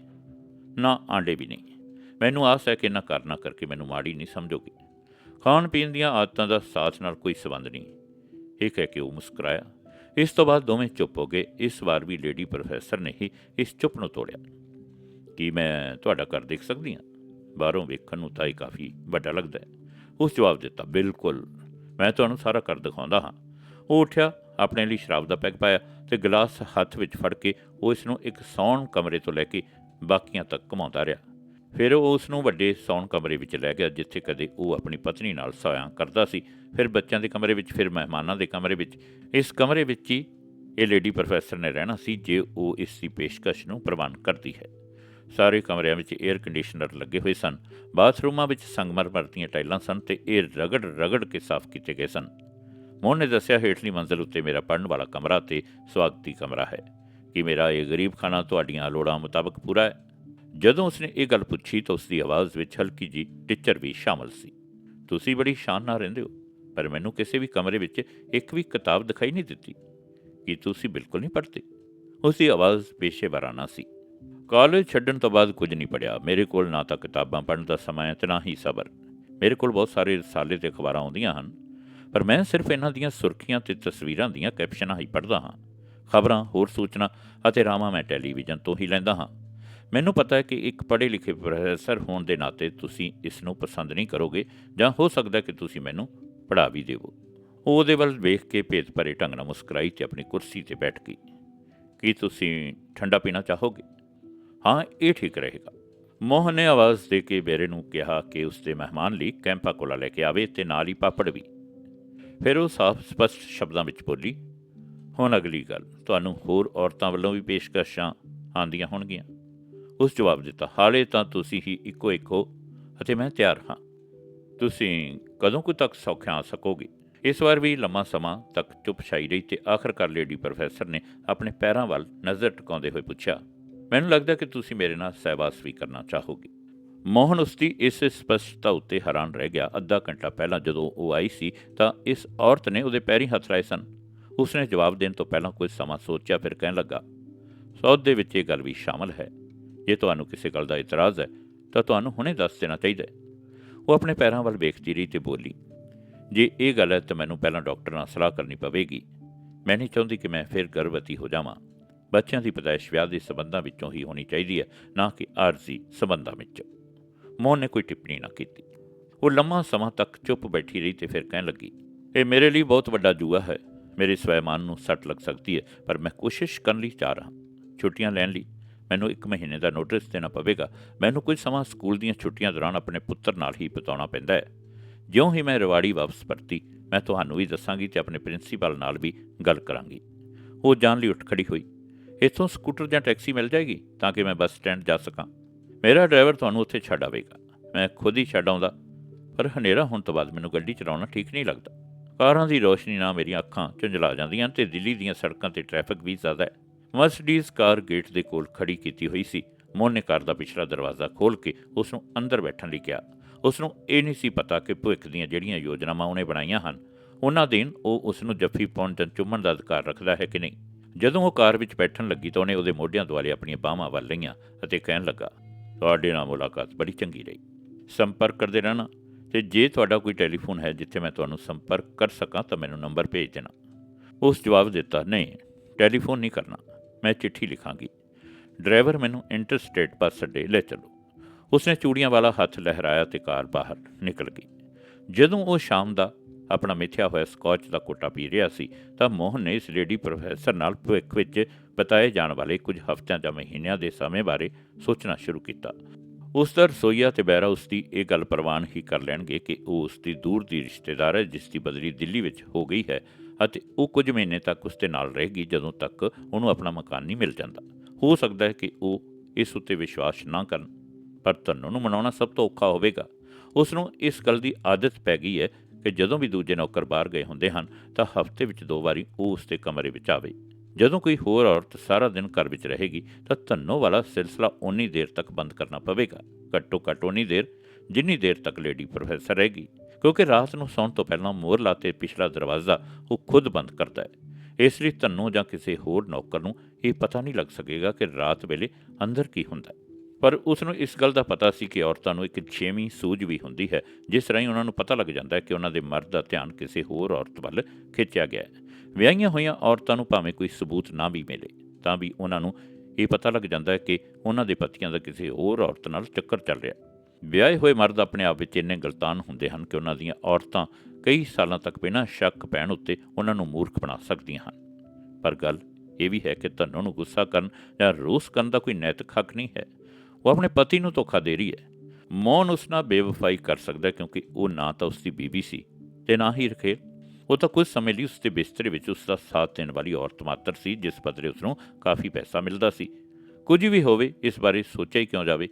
ਨਾ, ਆਂਡੇ ਵੀ ਨਹੀਂ। ਮੈਨੂੰ ਆਸ ਹੈ ਕਿ ਨਾ ਕਰਨਾ ਕਰਕੇ ਮੈਨੂੰ ਮਾੜੀ ਨਹੀਂ ਸਮਝੋਗੇ। ਖਾਣ ਪੀਣ ਦੀਆਂ ਆਦਤਾਂ ਦਾ ਸਾਥ ਨਾਲ ਕੋਈ ਸਬੰਧ ਨਹੀਂ। ਇਹ ਕਹਿ ਕੇ ਉਹ ਮੁਸਕਰਾਇਆ। ਇਸ ਤੋਂ ਬਾਅਦ ਦੋਵੇਂ ਚੁੱਪ ਹੋ ਗਏ। ਇਸ ਵਾਰ ਵੀ ਲੇਡੀ ਪ੍ਰੋਫੈਸਰ ਨੇ ਹੀ ਇਸ ਚੁੱਪ ਨੂੰ ਤੋੜਿਆ। ਕੀ ਮੈਂ ਤੁਹਾਡਾ ਘਰ ਦੇਖ ਸਕਦੀ ਹਾਂ? ਬਾਹਰੋਂ ਵੇਖਣ ਨੂੰ ਤਾਂ ਇਹ ਕਾਫੀ ਵੱਡਾ ਲੱਗਦਾ ਹੈ। ਉਸ ਜਵਾਬ ਦਿੱਤਾ, ਬਿਲਕੁਲ। ਮੈਂ ਤੁਹਾਨੂੰ ਸਾਰਾ ਘਰ ਦਿਖਾਉਂਦਾ ਹਾਂ। ਉਹ ਉੱਠਿਆ, ਆਪਣੇ ਲਈ ਸ਼ਰਾਬ ਦਾ ਪੈਕ ਪਾਇਆ ਤੇ ਗਲਾਸ ਹੱਥ ਵਿੱਚ ਫੜ ਕੇ ਉਹ ਇਸ ਨੂੰ ਇੱਕ ਸੌਣ ਕਮਰੇ ਤੋਂ ਲੈ ਕੇ ਬਾਕੀਆਂ ਤੱਕ ਘੁਮਾਉਂਦਾ ਰਿਹਾ। ਫਿਰ ਉਹ ਉਸ ਨੂੰ ਵੱਡੇ ਸੌਣ ਕਮਰੇ ਵਿੱਚ ਲੈ ਗਿਆ, ਜਿੱਥੇ ਕਦੇ ਉਹ ਆਪਣੀ ਪਤਨੀ ਨਾਲ ਸੋਇਆ ਕਰਦਾ ਸੀ। ਫਿਰ ਬੱਚਿਆਂ ਦੇ ਕਮਰੇ ਵਿੱਚ, ਫਿਰ ਮਹਿਮਾਨਾਂ ਦੇ ਕਮਰੇ ਵਿੱਚ। ਇਸ ਕਮਰੇ ਵਿੱਚ ਹੀ ਇਹ ਲੇਡੀ ਪ੍ਰੋਫੈਸਰ ਨੇ ਰਹਿਣਾ ਸੀ, ਜੇ ਉਹ ਇਸ ਦੀ ਪੇਸ਼ਕਸ਼ ਨੂੰ ਪ੍ਰਵਾਨ ਕਰਦੀ ਹੈ। ਸਾਰੇ ਕਮਰਿਆਂ ਵਿੱਚ 에ਅਰ ਕੰਡੀਸ਼ਨਰ ਲੱਗੇ ਹੋਏ ਸਨ। ਬਾਥਰੂਮਾਂ ਵਿੱਚ ਸੰਗਮਰਮਰ ਦੀਆਂ ਟਾਈਲਾਂ ਸਨ ਤੇ ਇਹ ਰਗੜ ਰਗੜ ਕੇ ਸਾਫ਼ ਕੀਤੇ ਗਏ ਸਨ। ਮੋਹਨ ਨੇ ਦੱਸਿਆ, ਹੇਠਲੀ ਮੰਜ਼ਲ ਉੱਤੇ ਮੇਰਾ ਪੜਨ ਵਾਲਾ ਕਮਰਾ ਤੇ ਸਵਾਗਤੀ ਕਮਰਾ ਹੈ। ਕਿ ਮੇਰਾ ਇਹ ਗਰੀਬ ਖਾਨਾ ਤੁਹਾਡੀਆਂ ਲੋੜਾਂ ਮੁਤਾਬਕ ਪੂਰਾ ਹੈ? ਜਦੋਂ ਉਸਨੇ ਇਹ ਗੱਲ ਪੁੱਛੀ ਤਾਂ ਉਸਦੀ ਆਵਾਜ਼ ਵਿੱਚ ਹਲਕੀ ਜੀ ਟਿੱਚਰ ਵੀ ਸ਼ਾਮਲ ਸੀ। ਤੁਸੀਂ ਬੜੀ ਸ਼ਾਨ ਨਾਲ ਰਹਿੰਦੇ ਹੋ, ਪਰ ਮੈਨੂੰ ਕਿਸੇ ਵੀ ਕਮਰੇ ਵਿੱਚ ਇੱਕ ਵੀ ਕਿਤਾਬ ਦਿਖਾਈ ਨਹੀਂ ਦਿੱਤੀ। ਕਿ ਤੁਸੀਂ ਬਿਲਕੁਲ ਨਹੀਂ ਪੜ੍ਹਦੇ? ਉਸਦੀ ਆਵਾਜ਼ ਪੇਸ਼ੇਵਰਾਨਾ ਸੀ। ਕਾਲਜ ਛੱਡਣ ਤੋਂ ਬਾਅਦ ਕੁਝ ਨਹੀਂ ਪੜਿਆ। ਮੇਰੇ ਕੋਲ ਨਾ ਤਾਂ ਕਿਤਾਬਾਂ ਪੜ੍ਹਨ ਦਾ ਸਮਾਂ ਹੈ ਤੇ ਨਾ ਹੀ ਸਬਰ। ਮੇਰੇ ਕੋਲ ਬਹੁਤ ਸਾਰੇ ਰਸਾਲੇ ਤੇ ਅਖਬਾਰਾਂ ਆਉਂਦੀਆਂ ਹਨ, ਪਰ ਮੈਂ ਸਿਰਫ ਇਹਨਾਂ ਦੀਆਂ ਸੁਰਖੀਆਂ ਤੇ ਤਸਵੀਰਾਂ ਦੀਆਂ ਕੈਪਸ਼ਨਾਂ ਹੀ ਪੜ੍ਹਦਾ ਹਾਂ। ਖਬਰਾਂ, ਹੋਰ ਸੂਚਨਾ ਅਤੇ ਰਾਵਾਂ ਮੈਂ ਟੈਲੀਵਿਜ਼ਨ ਤੋਂ ਹੀ ਲੈਂਦਾ ਹਾਂ। ਮੈਨੂੰ ਪਤਾ ਹੈ ਕਿ ਇੱਕ ਪੜ੍ਹੇ ਲਿਖੇ ਪ੍ਰੋਫੈਸਰ ਹੋਣ ਦੇ ਨਾਤੇ ਤੁਸੀਂ ਇਸ ਨੂੰ ਪਸੰਦ ਨਹੀਂ ਕਰੋਗੇ ਜਾਂ ਹੋ ਸਕਦਾ ਕਿ ਤੁਸੀਂ ਮੈਨੂੰ ਪੜ੍ਹਾ ਵੀ ਦੇਵੋ। ਉਹ ਉਹਦੇ ਵੱਲ ਵੇਖ ਕੇ ਭੇਤ ਭਰੇ ਢੰਗ ਨਾਲ ਮੁਸਕਰਾਈ ਤੇ ਆਪਣੀ ਕੁਰਸੀ ਤੇ ਬੈਠ ਗਈ। ਕੀ ਤੁਸੀਂ ਠੰਡਾ ਪੀਣਾ ਚਾਹੋਗੇ? ਹਾਂ, ਇਹ ਠੀਕ ਰਹੇਗਾ। ਮੋਹਨ ਨੇ ਆਵਾਜ਼ ਦੇ ਕੇ ਬੇਰੇ ਨੂੰ ਕਿਹਾ ਕਿ ਉਸ ਦੇ ਮਹਿਮਾਨ ਲਈ ਕੈਂਪਾ ਕੋਲਾ ਲੈ ਕੇ ਆਵੇ ਤੇ ਨਾਲ ਹੀ ਪਾਪੜ ਵੀ। ਫਿਰ ਉਹ ਸਾਫ਼, ਸਪਸ਼ਟ ਸ਼ਬਦਾਂ ਵਿੱਚ ਬੋਲੀ, ਹੁਣ ਅਗਲੀ ਗੱਲ, ਤੁਹਾਨੂੰ ਹੋਰ ਔਰਤਾਂ ਵੱਲੋਂ ਵੀ ਪੇਸ਼ਕਸ਼ਾਂ ਆਂਦੀਆਂ ਹੋਣਗੀਆਂ। ਉਸ ਜਵਾਬ ਦਿੱਤਾ, ਹਾਲੇ ਤਾਂ ਤੁਸੀਂ ਹੀ ਇੱਕੋ ਇੱਕ ਹੋ ਅਤੇ ਮੈਂ ਤਿਆਰ ਹਾਂ। ਤੁਸੀਂ ਕਦੋਂ ਕੁ ਤੱਕ ਸੌਖਿਆ ਆ ਸਕੋਗੇ? ਇਸ ਵਾਰ ਵੀ ਲੰਮਾ ਸਮਾਂ ਤੱਕ ਚੁੱਪ ਛਾਈ ਰਹੀ ਤੇ ਆਖਰਕਾਰ ਲੇਡੀ ਪ੍ਰੋਫੈਸਰ ਨੇ ਆਪਣੇ ਪੈਰਾਂ ਵੱਲ ਨਜ਼ਰ ਟਿਕਾਉਂਦੇ ਹੋਏ ਪੁੱਛਿਆ ਮੈਨੂੰ ਲੱਗਦਾ ਕਿ ਤੁਸੀਂ ਮੇਰੇ ਨਾਲ ਸਹਿਵਾਸ ਵੀ ਕਰਨਾ ਚਾਹੋਗੇ। ਮੋਹਨ ਉਸਦੀ ਇਸ ਸਪਸ਼ਟਤਾ ਉੱਤੇ ਹੈਰਾਨ ਰਹਿ ਗਿਆ। ਅੱਧਾ ਘੰਟਾ ਪਹਿਲਾਂ ਜਦੋਂ ਉਹ ਆਈ ਸੀ ਤਾਂ ਇਸ ਔਰਤ ਨੇ ਉਹਦੇ ਪੈਰੀਂ ਹੱਥ ਲਾਏ ਸਨ। ਉਸਨੇ ਜਵਾਬ ਦੇਣ ਤੋਂ ਪਹਿਲਾਂ ਕੁਝ ਸਮਾਂ ਸੋਚਿਆ, ਫਿਰ ਕਹਿਣ ਲੱਗਾ, ਸੌਦ ਦੇ ਵਿੱਚ ਇਹ ਗੱਲ ਵੀ ਸ਼ਾਮਲ ਹੈ। ਜੇ ਤੁਹਾਨੂੰ ਕਿਸੇ ਗੱਲ ਦਾ ਇਤਰਾਜ਼ ਹੈ, ਤਾਂ ਤੁਹਾਨੂੰ ਹੁਣੇ ਦੱਸ ਦੇਣਾ ਚਾਹੀਦਾ ਹੈ। ਉਹ ਆਪਣੇ ਪੈਰਾਂ ਵੱਲ ਵੇਖਦੀ ਰਹੀ ਤੇ ਬੋਲੀ, ਜੇ ਇਹ ਗੱਲ ਹੈ ਤਾਂ ਮੈਨੂੰ ਪਹਿਲਾਂ ਡਾਕਟਰ ਨਾਲ ਸਲਾਹ ਕਰਨੀ ਪਵੇਗੀ। ਮੈਂ ਨਹੀਂ ਚਾਹੁੰਦੀ ਕਿ ਮੈਂ ਫਿਰ ਗਰਭਵਤੀ ਹੋ ਜਾਵਾਂ। ਬੱਚਿਆਂ ਦੀ ਪੈਦਾਇਸ਼ ਵਿਆਹ ਦੇ ਸਬੰਧਾਂ ਵਿੱਚੋਂ ਹੀ ਹੋਣੀ ਚਾਹੀਦੀ ਹੈ, ਨਾ ਕਿ ਆਰਜ਼ੀ ਸਬੰਧਾਂ ਵਿੱਚ। ਮੋਹਨ ਨੇ ਕੋਈ ਟਿੱਪਣੀ ਨਾ ਕੀਤੀ। ਉਹ ਲੰਮਾ ਸਮਾਂ ਤੱਕ ਚੁੱਪ ਬੈਠੀ ਰਹੀ ਤੇ ਫਿਰ ਕਹਿਣ ਲੱਗੀ, ਇਹ ਮੇਰੇ ਲਈ ਬਹੁਤ ਵੱਡਾ ਜੂਆ ਹੈ। ਮੇਰੇ ਸਵੈਮਾਨ ਨੂੰ ਸੱਟ ਲੱਗ ਸਕਦੀ ਹੈ, ਪਰ ਮੈਂ ਕੋਸ਼ਿਸ਼ ਕਰਨ ਲਈ ਚਾਹ ਰਹਾ ਛੁੱਟੀਆਂ ਲੈਣ ਲਈ ਮੈਨੂੰ ਇੱਕ ਮਹੀਨੇ ਦਾ ਨੋਟਿਸ ਦੇਣਾ ਪਵੇਗਾ। ਮੈਨੂੰ ਕੁਝ ਸਮਾਂ ਸਕੂਲ ਦੀਆਂ ਛੁੱਟੀਆਂ ਦੌਰਾਨ ਆਪਣੇ ਪੁੱਤਰ ਨਾਲ ਹੀ ਬਿਤਾਉਣਾ ਪੈਂਦਾ ਹੈ। ਜਿਉਂ ਹੀ ਮੈਂ ਰਵਾੜੀ ਵਾਪਸ ਪਰਤੀ, ਮੈਂ ਤੁਹਾਨੂੰ ਵੀ ਦੱਸਾਂਗੀ ਤੇ ਆਪਣੇ ਪ੍ਰਿੰਸੀਪਲ ਨਾਲ ਵੀ ਗੱਲ ਕਰਾਂਗੀ। ਉਹ ਜਾਣ ਲਈ ਉੱਠ ਖੜੀ ਹੋਈ। ਇੱਥੋਂ ਸਕੂਟਰ ਜਾਂ ਟੈਕਸੀ ਮਿਲ ਜਾਏਗੀ ਤਾਂ ਕਿ ਮੈਂ ਬੱਸ ਸਟੈਂਡ ਜਾ ਸਕਾਂ। ਮੇਰਾ ਡਰਾਈਵਰ ਤੁਹਾਨੂੰ ਉੱਥੇ ਛੱਡ ਆਵੇਗਾ। ਮੈਂ ਖੁਦ ਹੀ ਛੱਡ ਆਉਂਦਾ। ਪਰ ਹਨੇਰਾ ਹੋਣ ਤੋਂ ਬਾਅਦ ਮੈਨੂੰ ਗੱਡੀ ਚਲਾਉਣਾ ਠੀਕ ਨਹੀਂ ਲੱਗਦਾ। ਕਾਰਾਂ ਦੀ ਰੋਸ਼ਨੀ ਨਾਲ ਮੇਰੀਆਂ ਅੱਖਾਂ ਝੁੰਝਲਾ ਜਾਂਦੀਆਂ ਤੇ ਦਿੱਲੀ ਦੀਆਂ ਸੜਕਾਂ ਤੇ ਟ੍ਰੈਫਿਕ ਵੀ ਜ਼ਿਆਦਾ ਹੈ। ਮਰਸੀਡੀਜ਼ ਕਾਰ ਗੇਟ ਦੇ ਕੋਲ ਖੜੀ ਕੀਤੀ ਹੋਈ ਸੀ। ਮੋਹਨ ਨੇ ਕਾਰ ਦਾ ਪਿਛਲਾ ਦਰਵਾਜ਼ਾ ਖੋਲ੍ਹ ਕੇ ਉਸ ਨੂੰ ਅੰਦਰ ਬੈਠਣ ਲਈ ਕਿਹਾ। ਉਸ ਨੂੰ ਇਹ ਨਹੀਂ ਸੀ ਪਤਾ ਕਿ ਭਵਿੱਖ ਦੀਆਂ ਜਿਹੜੀਆਂ ਯੋਜਨਾਵਾਂ ਉਹਨੇ ਬਣਾਈਆਂ ਹਨ, ਉਹਨਾਂ ਦਿਨ ਉਹ ਉਸ ਨੂੰ ਜੱਫੀ ਪਾਉਣ ਜਾਂ ਚੁੰਮਣ ਦਾ ਅਧਿਕਾਰ ਰੱਖਦਾ ਹੈ ਕਿ ਨਹੀਂ। ਜਦੋਂ ਉਹ ਕਾਰ ਵਿੱਚ ਬੈਠਣ ਲੱਗੀ ਤਾਂ ਉਹਨੇ ਉਹਦੇ ਮੋਢਿਆਂ ਦੁਆਲੇ ਆਪਣੀਆਂ ਬਾਹਾਂ ਵੱਲ ਲਈਆਂ ਅਤੇ ਕਹਿਣ ਲੱਗਾ, ਤੁਹਾਡੇ ਨਾਲ ਮੁਲਾਕਾਤ ਬੜੀ ਚੰਗੀ ਰਹੀ। ਸੰਪਰਕ ਕਰਦੇ ਰਹਿਣਾ। ਤੇ ਜੇ ਤੁਹਾਡਾ ਕੋਈ ਟੈਲੀਫੋਨ ਹੈ ਜਿੱਥੇ ਮੈਂ ਤੁਹਾਨੂੰ ਸੰਪਰਕ ਕਰ ਸਕਾਂ ਤਾਂ ਮੈਨੂੰ ਨੰਬਰ ਭੇਜ ਦੇਣਾ। ਉਸ ਜਵਾਬ ਦਿੱਤਾ, ਨਹੀਂ, ਟੈਲੀਫੋਨ ਨਹੀਂ ਕਰਨਾ। ਮੈਂ ਚਿੱਠੀ ਲਿਖਾਂਗੀ। ਡਰਾਈਵਰ ਮੈਨੂੰ ਇੰਟਰਸਟੇਟ ਬੱਸ ਅੱਡੇ ਲੈ ਚਲੋ। ਉਸਨੇ ਚੂੜੀਆਂ ਵਾਲਾ ਹੱਥ ਲਹਿਰਾਇਆ ਤੇ ਕਾਰ ਬਾਹਰ ਨਿਕਲ ਗਈ। ਜਦੋਂ ਉਹ ਸ਼ਾਮ ਦਾ ਆਪਣਾ ਮਿੱਥਿਆ ਹੋਇਆ ਸਕਾਚ ਦਾ ਕੋਟਾ ਪੀ ਰਿਹਾ ਸੀ, ਤਾਂ ਮੋਹਨ ਨੇ ਇਸ ਲੇਡੀ ਪ੍ਰੋਫੈਸਰ ਨਾਲ ਭਵਿੱਖ ਵਿੱਚ ਬਤਾਏ ਜਾਣ ਵਾਲੇ ਕੁਝ ਹਫ਼ਤਿਆਂ ਜਾਂ ਮਹੀਨਿਆਂ ਦੇ ਸਮੇਂ ਬਾਰੇ ਸੋਚਣਾ ਸ਼ੁਰੂ ਕੀਤਾ। ਉਸ ਦਾ ਰਸੋਈਆ ਤੇ ਬੈਰਾ ਉਸ ਦੀ ਇਹ ਗੱਲ ਪ੍ਰਵਾਨ ਹੀ ਕਰ ਲੈਣਗੇ ਕਿ ਉਹ ਉਸ ਦੀ ਦੂਰ ਦੀ ਰਿਸ਼ਤੇਦਾਰ ਹੈ, ਜਿਸ ਦੀ ਬਦਲੀ ਦਿੱਲੀ ਵਿੱਚ ਹੋ ਗਈ ਹੈ ਅਤੇ ਉਹ ਕੁਝ ਮਹੀਨੇ ਤੱਕ ਉਸ ਦੇ ਨਾਲ ਰਹੇਗੀ ਜਦੋਂ ਤੱਕ ਉਹਨੂੰ ਆਪਣਾ ਮਕਾਨ ਨਹੀਂ ਮਿਲ ਜਾਂਦਾ। ਹੋ ਸਕਦਾ ਹੈ ਕਿ ਉਹ ਇਸ ਉੱਤੇ ਵਿਸ਼ਵਾਸ ਨਾ ਕਰਨ, ਪਰ ਤਨੂੰ ਨੂੰ ਮਨਾਉਣਾ ਸਭ ਤੋਂ ਔਖਾ ਹੋਵੇਗਾ। ਉਸ ਨੂੰ ਇਸ ਗੱਲ ਦੀ ਆਦਤ ਪੈ ਗਈ ਹੈ ਕਿ ਜਦੋਂ ਵੀ ਦੂਜੇ ਨੌਕਰ ਬਾਹਰ ਗਏ ਹੁੰਦੇ ਹਨ, ਤਾਂ ਹਫ਼ਤੇ ਵਿੱਚ ਦੋ ਵਾਰੀ ਉਹ ਉਸ ਦੇ ਕਮਰੇ ਵਿੱਚ ਆਵੇ। ਜਦੋਂ ਕੋਈ ਹੋਰ ਔਰਤ ਸਾਰਾ ਦਿਨ ਘਰ ਵਿੱਚ ਰਹੇਗੀ, ਤਾਂ ਧੰਨੋ ਵਾਲਾ ਸਿਲਸਿਲਾ ਉਨੀ ਦੇਰ ਤੱਕ ਬੰਦ ਕਰਨਾ ਪਵੇਗਾ। ਘੱਟੋ ਘੱਟ ਉਨੀ ਦੇਰ, ਜਿੰਨੀ ਦੇਰ ਤੱਕ ਲੇਡੀ ਪ੍ਰੋਫੈਸਰ ਰਹੇਗੀ, ਕਿਉਂਕਿ ਰਾਤ ਨੂੰ ਸੌਣ ਤੋਂ ਪਹਿਲਾਂ ਮੋਹਰ ਲਾਤੇ ਪਿਛਲਾ ਦਰਵਾਜ਼ਾ ਉਹ ਖੁਦ ਬੰਦ ਕਰਦਾ ਹੈ। ਇਸ ਲਈ ਧੰਨੋ ਜਾਂ ਕਿਸੇ ਹੋਰ ਨੌਕਰ ਨੂੰ ਇਹ ਪਤਾ ਨਹੀਂ ਲੱਗ ਸਕੇਗਾ ਕਿ ਰਾਤ ਵੇਲੇ ਅੰਦਰ ਕੀ ਹੁੰਦਾ ਹੈ। ਪਰ ਉਸ ਨੂੰ ਇਸ ਗੱਲ ਦਾ ਪਤਾ ਸੀ ਕਿ ਔਰਤਾਂ ਨੂੰ ਇੱਕ ਛੇਵੀਂ ਸੂਝ ਵੀ ਹੁੰਦੀ ਹੈ, ਜਿਸ ਰਾਹੀਂ ਉਹਨਾਂ ਨੂੰ ਪਤਾ ਲੱਗ ਜਾਂਦਾ ਹੈ ਕਿ ਉਹਨਾਂ ਦੇ ਮਰਦ ਦਾ ਧਿਆਨ ਕਿਸੇ ਹੋਰ ਔਰਤ ਵੱਲ ਖਿੱਚਿਆ ਗਿਆ ਹੈ। ਵਿਆਹੀਆਂ ਹੋਈਆਂ ਔਰਤਾਂ ਨੂੰ ਭਾਵੇਂ ਕੋਈ ਸਬੂਤ ਨਾ ਵੀ ਮਿਲੇ, ਤਾਂ ਵੀ ਉਹਨਾਂ ਨੂੰ ਇਹ ਪਤਾ ਲੱਗ ਜਾਂਦਾ ਹੈ ਕਿ ਉਹਨਾਂ ਦੇ ਪਤੀਆਂ ਦਾ ਕਿਸੇ ਹੋਰ ਔਰਤ ਨਾਲ ਚੱਕਰ ਚੱਲ ਰਿਹਾ ਵਿਆਹੇ ਹੋਏ ਮਰਦ ਆਪਣੇ ਆਪ ਵਿੱਚ ਇੰਨੇ ਗਲਤਾਨ ਹੁੰਦੇ ਹਨ ਕਿ ਉਹਨਾਂ ਦੀਆਂ ਔਰਤਾਂ ਕਈ ਸਾਲਾਂ ਤੱਕ ਬਿਨਾਂ ਸ਼ੱਕ ਪੈਣ ਉੱਤੇ ਉਹਨਾਂ ਨੂੰ ਮੂਰਖ ਬਣਾ ਸਕਦੀਆਂ ਹਨ। ਪਰ ਗੱਲ ਇਹ ਵੀ ਹੈ ਕਿ ਧੰਨੋ ਨੂੰ ਗੁੱਸਾ ਕਰਨ ਜਾਂ ਰੋਸ ਕਰਨ ਦਾ ਕੋਈ ਨੈਤਿਕ ਹੱਕ ਨਹੀਂ ਹੈ। ਉਹ ਆਪਣੇ ਪਤੀ ਨੂੰ ਧੋਖਾ ਦੇ ਰਹੀ ਹੈ। ਮੌਨ ਉਸ ਨਾਲ ਬੇਵਫਾਈ ਕਰ ਸਕਦਾ ਕਿਉਂਕਿ ਉਹ ਨਾ ਤਾਂ ਉਸ ਦੀ ਬੀਬੀ ਸੀ ਤੇ ਨਾ ਹੀ ਰਖੇਲ। ਉਹ ਤਾਂ ਕੁਝ ਸਮੇਂ ਲਈ ਉਸ ਦੇ ਬਿਸਤਰੇ ਵਿੱਚ ਉਸ ਦਾ ਸਾਥ ਦੇਣ ਵਾਲੀ ਔਰਤ ਮਾਤਰ ਸੀ, ਜਿਸ ਬਦਲੇ ਉਸ ਨੂੰ ਕਾਫੀ ਪੈਸਾ ਮਿਲਦਾ ਸੀ। ਕੁਝ ਵੀ ਹੋਵੇ, ਇਸ ਬਾਰੇ ਸੋਚਿਆ ਹੀ ਕਿਉਂ ਜਾਵੇ?